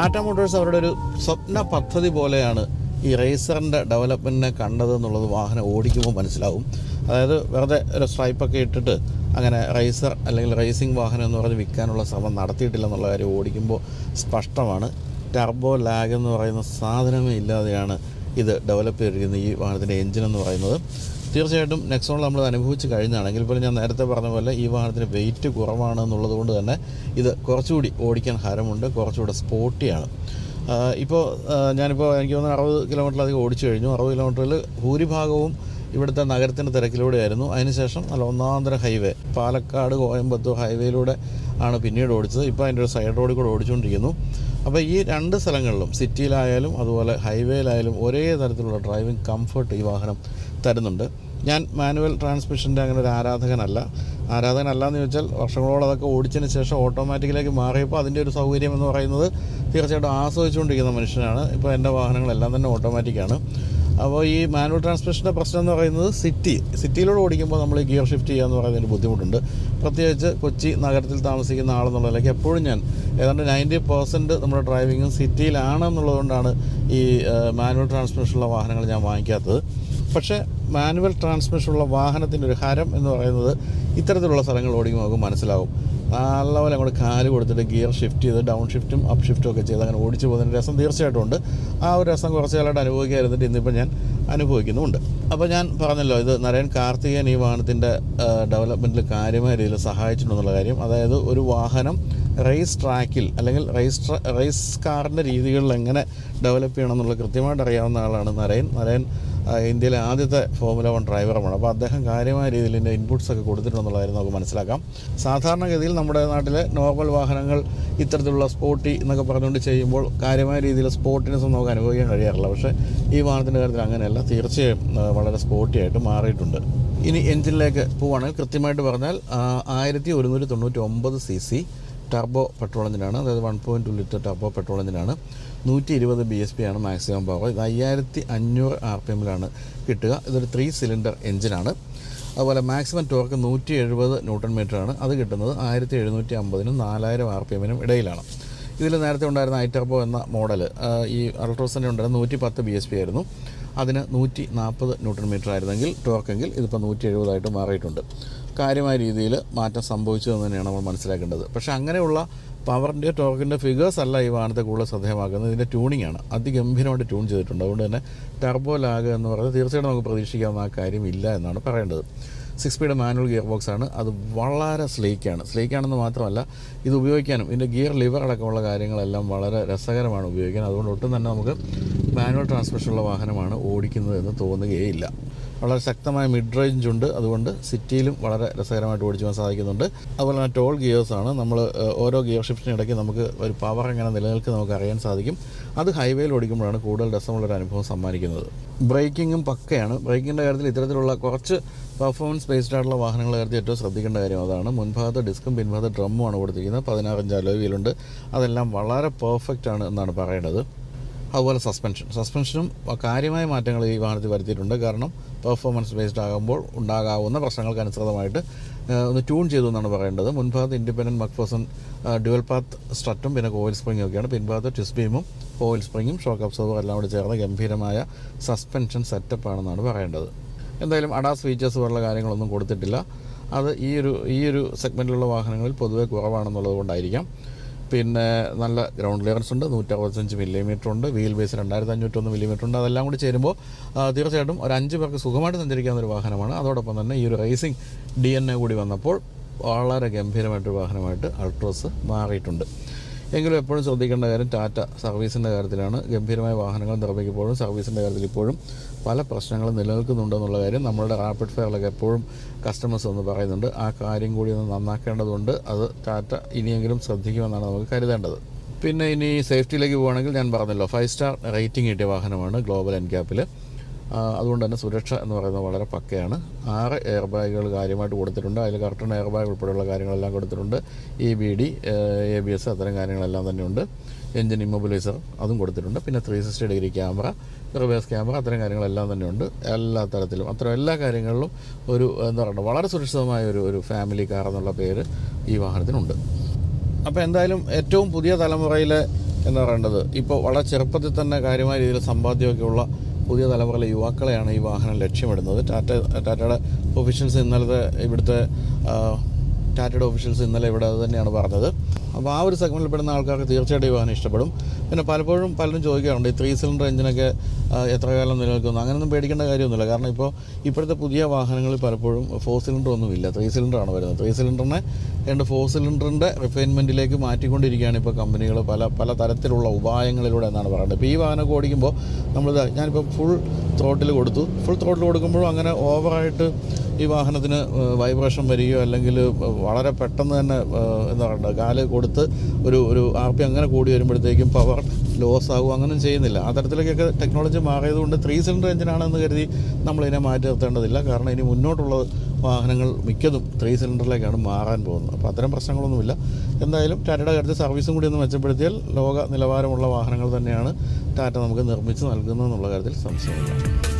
ടാറ്റ മോട്ടോഴ്സ് അവരുടെ ഒരു സ്വപ്ന പദ്ധതി പോലെയാണ് ഈ റേസറിന്റെ ഡെവലപ്മെന്റിനെ കണ്ടത് എന്നുള്ളത് വാഹനം ഓടിക്കുമ്പോൾ മനസ്സിലാവും. അതായത് വെറുതെ ഒരു സ്ട്രൈപ്പൊക്കെ ഇട്ടിട്ട് അങ്ങനെ റേസർ അല്ലെങ്കിൽ റേസിംഗ് വാഹനം എന്ന് പറഞ്ഞ് വിൽക്കാനുള്ള ശ്രമം നടത്തിയിട്ടില്ല എന്നുള്ള കാര്യം ഓടിക്കുമ്പോൾ സ്പഷ്ടമാണ്. ടർബോ ലാഗ് എന്ന് പറയുന്ന സാധനമേ ഇല്ലാതെയാണ് ഇത് ഡെവലപ്പ് ചെയ്തിരിക്കുന്നത് ഈ വാഹനത്തിന്റെ എഞ്ചിൻ എന്ന് പറയുന്നത്. തീർച്ചയായിട്ടും നെക്സോൺ നമ്മൾ അനുഭവിച്ച് കഴിഞ്ഞാണെങ്കിൽ പോലും ഞാൻ നേരത്തെ പറഞ്ഞ പോലെ ഈ വാഹനത്തിന് വെയിറ്റ് കുറവാണ് എന്നുള്ളത് കൊണ്ട് തന്നെ ഇത് കുറച്ചുകൂടി ഓടിക്കാൻ ഹരമുണ്ട് കുറച്ചുകൂടെ സ്പോർട്ടിയാണ് ഇപ്പോൾ ഞാനിപ്പോൾ എനിക്ക് തോന്നുന്നു അറുപത് കിലോമീറ്ററിലധികം ഓടിച്ചു കഴിഞ്ഞു. അറുപത് കിലോമീറ്ററിൽ ഭൂരിഭാഗവും ഇവിടുത്തെ നഗരത്തിന്റെ തിരക്കിലൂടെയായിരുന്നു. അതിനുശേഷം നല്ല ഒന്നാന്തര ഹൈവേ പാലക്കാട് കോയമ്പത്തൂർ ഹൈവേയിലൂടെ ആണ് പിന്നീട് ഓടിച്ചത്. ഇപ്പോൾ അതിന്റെ ഒരു സൈഡ് റോഡിൽ കൂടെ ഓടിച്ചുകൊണ്ടിരിക്കുന്നു. അപ്പോൾ ഈ രണ്ട് സ്ഥലങ്ങളിലും സിറ്റിയിലായാലും അതുപോലെ ഹൈവേയിലായാലും ഒരേ തരത്തിലുള്ള ഡ്രൈവിംഗ് കംഫർട്ട് ഈ വാഹനം തരുന്നുണ്ട്. ഞാൻ മാനുവൽ ട്രാൻസ്മിഷന്റെ അങ്ങനെ ഒരു ആരാധകനല്ല. ആരാധകനല്ല എന്ന് ചോദിച്ചാൽ വർഷങ്ങളോളം അതൊക്കെ ഓടിച്ചതിന് ശേഷം ഓട്ടോമാറ്റിക്കിലേക്ക് മാറിയപ്പോൾ അതിന്റെ ഒരു സൗകര്യം എന്ന് പറയുന്നത് തീർച്ചയായിട്ടും ആസ്വദിച്ചുകൊണ്ടിരിക്കുന്ന മനുഷ്യനാണ്. ഇപ്പോൾ എന്റെ വാഹനങ്ങളെല്ലാം തന്നെ ഓട്ടോമാറ്റിക്കാണ് അപ്പോൾ ഈ മാനുവൽ ട്രാൻസ്മിഷന്റെ പ്രശ്നം എന്ന് പറയുന്നത് സിറ്റി. സിറ്റിയിലൂടെ ഓടിക്കുമ്പോൾ നമ്മൾ ഗിയർ ഷിഫ്റ്റ് ചെയ്യുക എന്ന് പറയുന്നതിന് ബുദ്ധിമുട്ടുണ്ട്. പ്രത്യേകിച്ച് കൊച്ചി നഗരത്തിൽ താമസിക്കുന്ന ആളെന്നുള്ളതിലേക്ക് എപ്പോഴും ഞാൻ ഏതാണ്ട് നയന്റി പെർസെന്റ് നമ്മുടെ ഡ്രൈവിങ്ങും സിറ്റിയിലാണെന്നുള്ളതുകൊണ്ടാണ് ഈ മാനുവൽ ട്രാൻസ്മിഷനുള്ള വാഹനങ്ങൾ ഞാൻ വാങ്ങിക്കാത്തത്. പക്ഷേ മാനുവൽ ട്രാൻസ്മിഷനുള്ള വാഹനത്തിന്റെ ഒരു ഹരം എന്ന് പറയുന്നത് ഇത്തരത്തിലുള്ള സ്ഥലങ്ങൾ ഓടിക്കുമ്പോൾ നമുക്ക് മനസ്സിലാവും. നല്ലപോലെ അങ്ങോട്ട് കാൽ കൊടുത്തിട്ട് ഗിയർ ഷിഫ്റ്റ് ചെയ്ത് ഡൗൺ ഷിഫ്റ്റും അപ്പ് ഷിഫ്റ്റും ഒക്കെ ചെയ്ത് അങ്ങനെ ഓടിച്ചു പോകുന്നതിന്റെ രസം തീർച്ചയായിട്ടും ഉണ്ട്. ആ ഒരു രസം കുറച്ച് കാലമായിട്ട് അനുഭവിക്കാതിരുന്നിട്ട് ഇന്നിപ്പോൾ ഞാൻ അനുഭവിക്കുന്നുമുണ്ട്. അപ്പോൾ ഞാൻ പറഞ്ഞല്ലോ ഇത് നരയൻ കാർത്തികേയൻ ഈ വാഹനത്തിന്റെ ഡെവലപ്മെന്റിൽ കാര്യമായ രീതിയിൽ സഹായിച്ചിട്ടുണ്ടെന്നുള്ള കാര്യം. അതായത് ഒരു വാഹനം റേസ് ട്രാക്കിൽ അല്ലെങ്കിൽ റേസ് റേസ് കാറിന്റെ രീതികളിൽ എങ്ങനെ ഡെവലപ്പ് ചെയ്യണം എന്നുള്ളത് കൃത്യമായിട്ട് അറിയാവുന്ന ആളാണ് നരയൻ നരേൻ ആ, ഇന്ത്യയിലെ ആദ്യത്തെ ഫോമുല വൺ ഡ്രൈവറുമാണ് അപ്പോൾ അദ്ദേഹം കാര്യമായ രീതിയിൽ ഇതിന്റെ ഇൻപുട്സ് ഒക്കെ കൊടുത്തിട്ടുണ്ടെന്നുള്ളതായിരുന്നു നമുക്ക് മനസ്സിലാക്കാം. സാധാരണഗതിയിൽ നമ്മുടെ നാട്ടിലെ നോർമൽ വാഹനങ്ങൾ ഇത്തരത്തിലുള്ള സ്പോർട്ടി എന്നൊക്കെ പറഞ്ഞുകൊണ്ട് ചെയ്യുമ്പോൾ കാര്യമായ രീതിയിൽ സ്പോർട്ടിനെസ് നമുക്ക് അനുഭവിക്കാൻ കഴിയാറില്ല. പക്ഷേ ഈ വാഹനത്തിന്റെ കാര്യത്തിൽ അങ്ങനെയല്ല. തീർച്ചയായും വളരെ സ്പോർട്ടി ആയിട്ട് മാറിയിട്ടുണ്ട്. ഇനി എഞ്ചിനിലേക്ക് പോവുകയാണെങ്കിൽ കൃത്യമായിട്ട് പറഞ്ഞാൽ ആയിരത്തി ഒരുന്നൂറ്റി തൊണ്ണൂറ്റി ഒമ്പത് സി സി ടർബോ പെട്രോൾ എഞ്ചിനാണ് അതായത് one point two litre turbo petrol എഞ്ചിനാണ് നൂറ്റി ഇരുപത് ബി എസ് പി ആണ് മാക്സിമം പവർ ഇത് അയ്യായിരത്തി അഞ്ഞൂറ് ആർ പി എമ്മിലാണ് കിട്ടുക. ഇതൊരു ത്രീ സിലിണ്ടർ എഞ്ചിനാണ് അതുപോലെ മാക്സിമം ടോർക്ക് നൂറ്റി എഴുപത് ന്യൂട്ടൺ മീറ്ററാണ് അത് കിട്ടുന്നത് ആയിരത്തി എഴുന്നൂറ്റി അമ്പതിനും നാലായിരം ആർ പി എമ്മിനും ഇടയിലാണ്. ഇതിൽ നേരത്തെ ഉണ്ടായിരുന്ന ഐറ്റർബോ എന്ന മോഡൽ ഈ അൾട്രോസിന്റെ ഉണ്ടായിരുന്ന നൂറ്റി പത്ത് ബി എസ് പി ആയിരുന്നു. അതിന് നൂറ്റി നാൽപ്പത് ന്യൂട്ടൺ മീറ്റർ ആയിരുന്നെങ്കിൽ ടോർക്കെങ്കിൽ ഇതിപ്പോൾ നൂറ്റി എഴുപതായിട്ട് മാറിയിട്ടുണ്ട്. കാര്യമായ രീതിയിൽ മാറ്റം സംഭവിച്ചു എന്ന് തന്നെയാണ് നമ്മൾ മനസ്സിലാക്കേണ്ടത്. പക്ഷെ അങ്ങനെയുള്ള പവറിന്റെ ടോർക്കിന്റെ ഫിഗേഴ്സ് അല്ല ഈ വാഹനത്തെ കൂടുതൽ ശ്രദ്ധേയമാക്കുന്നത്. ഇതിന്റെ ട്യൂണിംഗ് ആണ്. അതിഗംഭീരമായിട്ട് ട്യൂൺ ചെയ്തിട്ടുണ്ട്. അതുകൊണ്ട് തന്നെ ടർബോ ലാഗ് എന്ന് പറയുന്നത് തീർച്ചയായിട്ടും നമുക്ക് പ്രതീക്ഷിക്കാവുന്ന ആ കാര്യമില്ല എന്നാണ് പറയേണ്ടത്. Six speed manual gear box ആണ്. അത് വളരെ സ്ലീക്കാണ് സ്ലീക്കാണെന്ന് മാത്രമല്ല ഇത് ഉപയോഗിക്കാനും ഇതിന്റെ ഗിയർ ലിവർ അടക്കമുള്ള കാര്യങ്ങളെല്ലാം വളരെ രസകരമാണ് ഉപയോഗിക്കാൻ. അതുകൊണ്ട് ഒട്ടും തന്നെ നമുക്ക് മാനുവൽ ട്രാൻസ്മിഷനുള്ള വാഹനമാണ് ഓടിക്കുന്നത് എന്ന് തോന്നുകയില്ല. വളരെ ശക്തമായ മിഡ് റേഞ്ച് ഉണ്ട്. അതുകൊണ്ട് സിറ്റിയിലും വളരെ രസകരമായിട്ട് ഓടിച്ചു പോകാൻ സാധിക്കുന്നുണ്ട്. അതുപോലെ തന്നെ ടോൾ ഗിയേഴ്സാണ് നമ്മൾ ഓരോ ഗിയർ ഷിഫ്റ്റിനിടയ്ക്ക് നമുക്ക് ഒരു പവർ എങ്ങനെ നിലനിൽക്കുന്ന നമുക്ക് അറിയാൻ സാധിക്കും. അത് ഹൈവേയിൽ ഓടിക്കുമ്പോഴാണ് കൂടുതൽ രസമുള്ളൊരു അനുഭവം സമ്മാനിക്കുന്നത്. ബ്രേക്കിങ്ങും പക്കയാണ്. ബ്രേക്കിങ്ങിന്റെ കാര്യത്തിൽ ഇത്തരത്തിലുള്ള കുറച്ച് പെർഫോമൻസ് ബേസ്ഡ് ആയിട്ടുള്ള വാഹനങ്ങളെ കാര്യത്തിൽ ഏറ്റവും ശ്രദ്ധിക്കേണ്ട കാര്യം അതാണ്. മുൻഭാഗത്ത് ഡിസ്കും പിൻഭാഗത്ത് ഡ്രമ്മുമാണ് കൊടുത്തിരിക്കുന്നത്. പതിനാറഞ്ച് അലോവിയിലുണ്ട് അതെല്ലാം വളരെ പെർഫെക്റ്റ് ആണ് എന്നാണ് പറയേണ്ടത്. അതുപോലെ സസ്പെൻഷൻ സസ്പെൻഷനും കാര്യമായ മാറ്റങ്ങൾ ഈ വാഹനത്തിൽ വരുത്തിയിട്ടുണ്ട്. കാരണം പെർഫോമൻസ് ബേസ്ഡ് ആകുമ്പോൾ ഉണ്ടാകാവുന്ന പ്രശ്നങ്ങൾക്ക് അനുസൃതമായിട്ട് ഒന്ന് ട്യൂൺ ചെയ്തു എന്നാണ് പറയേണ്ടത്. മുൻഭാഗത്ത് ഇൻഡിപെൻഡന്റ് മക്ഫോസൺ ഡ്യുവൽ പാത്ത് സ്ട്രട്ടും പിന്നെ കോയിൽ സ്പ്രിങ്ങും ഒക്കെയാണ്. പിൻഭാഗത്ത് ട്യൂസ്ബീമും കോയിൽ സ്പ്രിങ്ങും ഷോക്ക് അബ്സോർവർ എല്ലാം കൂടി ചേർന്ന് ഗംഭീരമായ സസ്പെൻഷൻ സെറ്റപ്പ് ആണെന്നാണ് പറയേണ്ടത്. എന്തായാലും അഡാസ് ഫീച്ചേഴ്സ് പോലുള്ള കാര്യങ്ങളൊന്നും കൊടുത്തിട്ടില്ല. അത് ഈ ഒരു ഈ ഒരു സെഗ്മെന്റിലുള്ള വാഹനങ്ങളിൽ പൊതുവെ കുറവാണെന്നുള്ളത് കൊണ്ടായിരിക്കാം. പിന്നെ നല്ല ഗ്രൗണ്ട് ക്ലിയറൻസ് ഉണ്ട്. നൂറ്ററുപത്തഞ്ച് മില്ലിമീറ്റർ ഉണ്ട്. വീൽ ബേസ് രണ്ടായിരത്തി അഞ്ഞൂറ്റൊന്ന് മില്ലിമീറ്റർ ഉണ്ട്. അതെല്ലാം കൂടി ചേരുമ്പോൾ തീർച്ചയായിട്ടും ഒരു അഞ്ച് പേർക്ക് സുഖമായിട്ട് സഞ്ചരിക്കാവുന്ന ഒരു വാഹനമാണ്. അതോടൊപ്പം തന്നെ ഈ ഒരു റേസിംഗ് ഡി എൻ എ കൂടി വന്നപ്പോൾ വളരെ ഗംഭീരമായിട്ടൊരു വാഹനമായിട്ട് അൾട്രോസ് മാറിയിട്ടുണ്ട്. എങ്കിലും എപ്പോഴും ശ്രദ്ധിക്കേണ്ട കാര്യം ടാറ്റ സർവീസിന്റെ കാര്യത്തിലാണ്. ഗംഭീരമായ വാഹനങ്ങൾ നിർമ്മിക്കുമ്പോഴും സർവീസിന്റെ കാര്യത്തിൽ ഇപ്പോഴും പല പ്രശ്നങ്ങളും നിലനിൽക്കുന്നുണ്ടെന്നുള്ള കാര്യം നമ്മളുടെ റാപ്പിഡ് ഫെയറിലൊക്കെ എപ്പോഴും കസ്റ്റമേഴ്സ് ഒന്ന് പറയുന്നുണ്ട്. ആ കാര്യം കൂടി ഒന്ന് നന്നാക്കേണ്ടതുണ്ട്. അത് ടാറ്റ ഇനിയെങ്കിലും ശ്രദ്ധിക്കുമെന്നാണ് നമുക്ക് കരുതേണ്ടത്. പിന്നെ ഇനി സേഫ്റ്റിയിലേക്ക് പോവുകയാണെങ്കിൽ ഞാൻ പറഞ്ഞല്ലോ ഫൈവ് സ്റ്റാർ റേറ്റിംഗ് കിട്ടിയ വാഹനമാണ് ഗ്ലോബൽ എൻ എൻക്യാപ്പിൽ അതുകൊണ്ട് തന്നെ സുരക്ഷ എന്ന് പറയുന്നത് വളരെ പക്കയാണ്. ആറ് എയർ ബാഗുകൾ കാര്യമായിട്ട് കൊടുത്തിട്ടുണ്ട്. അതിൽ കർട്ടൺ എയർ ബാഗ് ഉൾപ്പെടെയുള്ള കാര്യങ്ങളെല്ലാം കൊടുത്തിട്ടുണ്ട്. E B D A B S അത്തരം കാര്യങ്ങളെല്ലാം തന്നെയുണ്ട് എൻജിൻ ഇമ്മൊബിലൈസർ അതും കൊടുത്തിട്ടുണ്ട്. പിന്നെ three sixty degree camera reverse camera അത്തരം കാര്യങ്ങളെല്ലാം തന്നെയുണ്ട് എല്ലാ തരത്തിലും അത്തരം എല്ലാ കാര്യങ്ങളിലും ഒരു എന്താ പറയുക വളരെ സുരക്ഷിതമായ ഒരു ഒരു ഫാമിലി കാർ എന്നുള്ള പേര് ഈ വാഹനത്തിനുണ്ട്. അപ്പോൾ എന്തായാലും ഏറ്റവും പുതിയ തലമുറയിലെ എന്ന് പറയേണ്ടത് ഇപ്പോൾ വളരെ ചെറുപ്പത്തിൽ തന്നെ കാര്യമായ രീതിയിൽ സമ്പാദ്യമൊക്കെ ഉള്ള പുതിയ തലമുറയിലെ യുവാക്കളെയാണ് ഈ വാഹനം ലക്ഷ്യമിടുന്നത്. ടാറ്റ ടാറ്റയുടെ ഒഫീഷ്യൽസ് ഇന്നലത്തെ ഇവിടുത്തെ ടാറ്റയുടെ ഒഫീഷ്യൽസ് ഇന്നലെ ഇവിടെ അത് തന്നെയാണ് പറഞ്ഞത്. അപ്പോൾ ആ ഒരു സെഗ്മെന്റിൽ പെടുന്ന ആൾക്കാർക്ക് തീർച്ചയായിട്ടും ഈ വാഹനം ഇഷ്ടപ്പെടും. പിന്നെ പലപ്പോഴും പലരും ചോദിക്കാറുണ്ട് ഈ ത്രീ സിലിണ്ടർ എഞ്ചിനൊക്കെ എത്ര കാലം നിലനിൽക്കുന്നു? അങ്ങനെയൊന്നും പേടിക്കേണ്ട കാര്യമൊന്നുമില്ല. കാരണം ഇപ്പോൾ ഇപ്പോഴത്തെ പുതിയ വാഹനങ്ങളിൽ പലപ്പോഴും ഫോർ സിലിണ്ടർ ഒന്നുമില്ല. ത്രീ സിലിണ്ടറാണ് വരുന്നത്. ത്രീ സിലിണ്ടറിനെ രണ്ട് ഫോർ സിലിണ്ടറിന്റെ റിഫൈൻമെന്റിലേക്ക് മാറ്റിക്കൊണ്ടിരിക്കുകയാണ് ഇപ്പോൾ കമ്പനികൾ പല പല തരത്തിലുള്ള ഉപായങ്ങളിലൂടെ എന്നാണ് പറയുന്നത്. ഇപ്പോൾ ഈ വാഹനമൊക്കെ ഓടിക്കുമ്പോൾ നമ്മൾ ഞാനിപ്പോൾ ഫുൾ ത്രോട്ടിൽ കൊടുത്തു. ഫുൾ ത്രോട്ടിൽ കൊടുക്കുമ്പോഴും അങ്ങനെ ഓവറായിട്ട് ഈ വാഹനത്തിന് വൈബ്രേഷൻ വരികയോ അല്ലെങ്കിൽ വളരെ പെട്ടെന്ന് തന്നെ എന്താ പറയുക കാൽ കൊടുത്ത് ഒരു ഒരു ആർ പി അങ്ങനെ കൂടി വരുമ്പോഴത്തേക്കും പവർ ലോസ് ആകും. അങ്ങനെയും ചെയ്യുന്നില്ല. ആ തരത്തിലേക്കൊക്കെ ടെക്നോളജി മാറിയതുകൊണ്ട് ത്രീ സിലിണ്ടർ എഞ്ചിനാണെന്ന് കരുതി നമ്മളിതിനെ മാറ്റി നിർത്തേണ്ടതില്ല. കാരണം ഇനി മുന്നോട്ടുള്ള വാഹനങ്ങൾ മിക്കതും ത്രീ സിലിണ്ടറിലേക്കാണ് മാറാൻ പോകുന്നത്. അപ്പോൾ അത്തരം പ്രശ്നങ്ങളൊന്നുമില്ല. എന്തായാലും ടാറ്റയുടെ കാര്യത്തിൽ സർവീസും കൂടി ഒന്ന് മെച്ചപ്പെടുത്തിയാൽ ലോക നിലവാരമുള്ള വാഹനങ്ങൾ തന്നെയാണ് ടാറ്റ നമുക്ക് നിർമ്മിച്ച് നൽകുന്നതെന്നുള്ള കാര്യത്തിൽ സംശയമില്ല.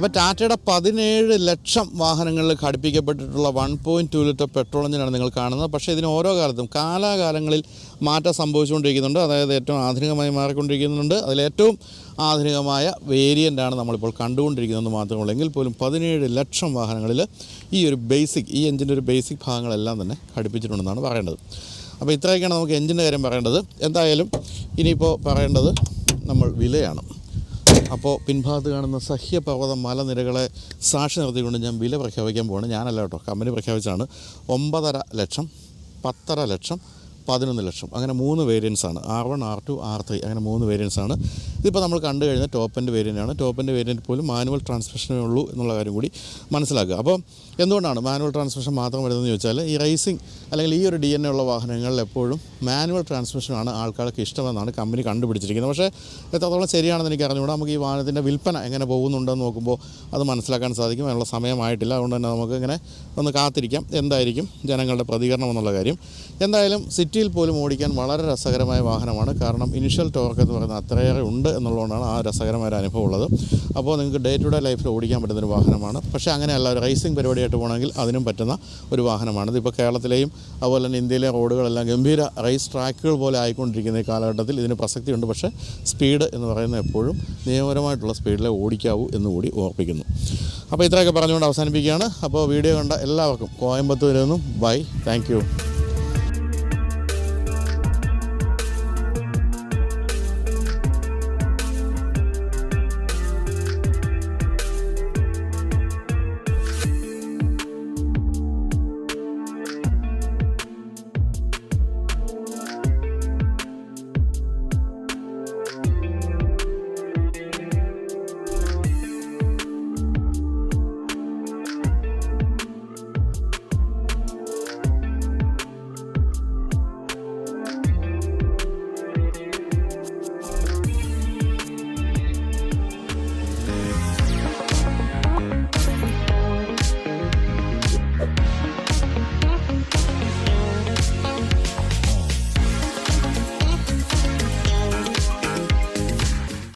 അപ്പോൾ ടാറ്റയുടെ പതിനേഴ് ലക്ഷം വാഹനങ്ങളിൽ ഘടിപ്പിക്കപ്പെട്ടിട്ടുള്ള one point two litre petrol എഞ്ചിനാണ് നിങ്ങൾ കാണുന്നത്. പക്ഷേ ഇതിന് ഓരോ കാലത്തും കാലാകാലങ്ങളിൽ മാറ്റം സംഭവിച്ചുകൊണ്ടിരിക്കുന്നുണ്ട്. അതായത് ഏറ്റവും ആധുനികമായി മാറിക്കൊണ്ടിരിക്കുന്നുണ്ട്. അതിലേറ്റവും ആധുനികമായ വേരിയന്റാണ് നമ്മളിപ്പോൾ കണ്ടുകൊണ്ടിരിക്കുന്നത് മാത്രമല്ല. എങ്കിൽ പോലും പതിനേഴ് ലക്ഷം വാഹനങ്ങളിൽ ഈ ഒരു ബേസിക് ഈ എഞ്ചിന്റെ ഒരു ബേസിക് ഭാഗങ്ങളെല്ലാം തന്നെ ഘടിപ്പിച്ചിട്ടുണ്ടെന്നാണ് പറയേണ്ടത്. അപ്പോൾ ഇത്രയൊക്കെയാണ് നമുക്ക് എഞ്ചിന്റെ കാര്യം പറയേണ്ടത്. എന്തായാലും ഇനിയിപ്പോൾ പറയേണ്ടത് നമ്മൾ വിലയാണ്. അപ്പോൾ പിൻഭാഗത്ത് കാണുന്ന സഹ്യപർവത മലനിരകളെ സാക്ഷി നിർത്തിക്കൊണ്ട് ഞാൻ വില പ്രഖ്യാപിക്കാൻ പോവാണ്. ഞാനല്ല കേട്ടോ. കമ്പനി പ്രഖ്യാപിച്ചാണ് ഒമ്പതര ലക്ഷം പത്തര ലക്ഷം പതിനൊന്ന് ലക്ഷം. അങ്ങനെ മൂന്ന് വേരിയൻസ് ആണ്. R one R two R three അങ്ങനെ മൂന്ന് വേരിയൻസ് ആണ്. ഇതിപ്പോൾ നമ്മൾ കണ്ടു കഴിഞ്ഞ ടോപ്പ് എന്റെ വേരിയന്റ് ആണ്. ടോപ്പ് എന്റെ വേരിയന്റ് പോലും മാനുവൽ ട്രാൻസ്മിഷനേ ഉള്ളൂ എന്നുള്ള കാര്യം കൂടി മനസ്സിലാക്കുക. അപ്പോൾ എന്തുകൊണ്ടാണ് മാനുവൽ ട്രാൻസ്മിഷൻ മാത്രം വരുന്നതെന്ന് ചോദിച്ചാൽ ഈ റേസിംഗ് അല്ലെങ്കിൽ ഈ ഒരു ഡി എൻ എ ഉള്ള വാഹനങ്ങളിൽ എപ്പോഴും മാനുവൽ ട്രാൻസ്മിഷനാണ് ആൾക്കാർക്ക് ഇഷ്ടമെന്നാണ് കമ്പനി കണ്ടുപിടിച്ചിരിക്കുന്നത്. പക്ഷേ എത്രത്തോളം ശരിയാണെന്ന് എനിക്ക് അറിഞ്ഞുകൂടാ. നമുക്ക് ഈ വാഹനത്തിന്റെ വിൽപ്പന എങ്ങനെ പോകുന്നുണ്ടെന്ന് നോക്കുമ്പോൾ അത് മനസ്സിലാക്കാൻ സാധിക്കും. അതിനുള്ള സമയമായിട്ടില്ല. അതുകൊണ്ട് തന്നെ നമുക്ക് ഇങ്ങനെ ഒന്ന് കാത്തിരിക്കാം. എന്തായിരിക്കും ജനങ്ങളുടെ പ്രതികരണം എന്നുള്ള കാര്യം. എന്തായാലും സിറ്റിയിൽ പോലും ഓടിക്കാൻ വളരെ രസകരമായ വാഹനമാണ്. കാരണം ഇനിഷ്യൽ ടോർക്ക് എന്ന് പറയുന്നത് അത്രയേറെ ഉണ്ട് എന്നുള്ളതുകൊണ്ടാണ് ആ രസകരമായ ഒരു അനുഭവം ഉള്ളത്. അപ്പോൾ നിങ്ങൾക്ക് ഡേ ടു ഡേ ലൈഫിൽ ഓടിക്കാൻ പറ്റുന്ന ഒരു വാഹനമാണ്. പക്ഷേ അങ്ങനെയല്ല ഒരു റേസിംഗ് പരിപാടിയായിട്ട് പോകണമെങ്കിൽ അതിനും പറ്റുന്ന ഒരു വാഹനമാണ്. ഇതിപ്പോൾ കേരളത്തിലെയും അതുപോലെ തന്നെ ഇന്ത്യയിലെ റോഡുകളെല്ലാം ഗംഭീര റേസ് ട്രാക്കുകൾ പോലെ ആയിക്കൊണ്ടിരിക്കുന്ന ഈ കാലഘട്ടത്തിൽ ഇതിന് പ്രസക്തിയുണ്ട്. പക്ഷേ സ്പീഡ് എന്ന് പറയുന്നത് എപ്പോഴും നിയമപരമായിട്ടുള്ള സ്പീഡിലെ ഓടിക്കാവൂ എന്നുകൂടി ഓർപ്പിക്കുന്നു. അപ്പോൾ ഇത്രയൊക്കെ പറഞ്ഞുകൊണ്ട് അവസാനിപ്പിക്കുകയാണ്. അപ്പോൾ വീഡിയോ കണ്ട എല്ലാവർക്കും കോയമ്പത്തൂരിൽ നിന്നും ബൈ. താങ്ക്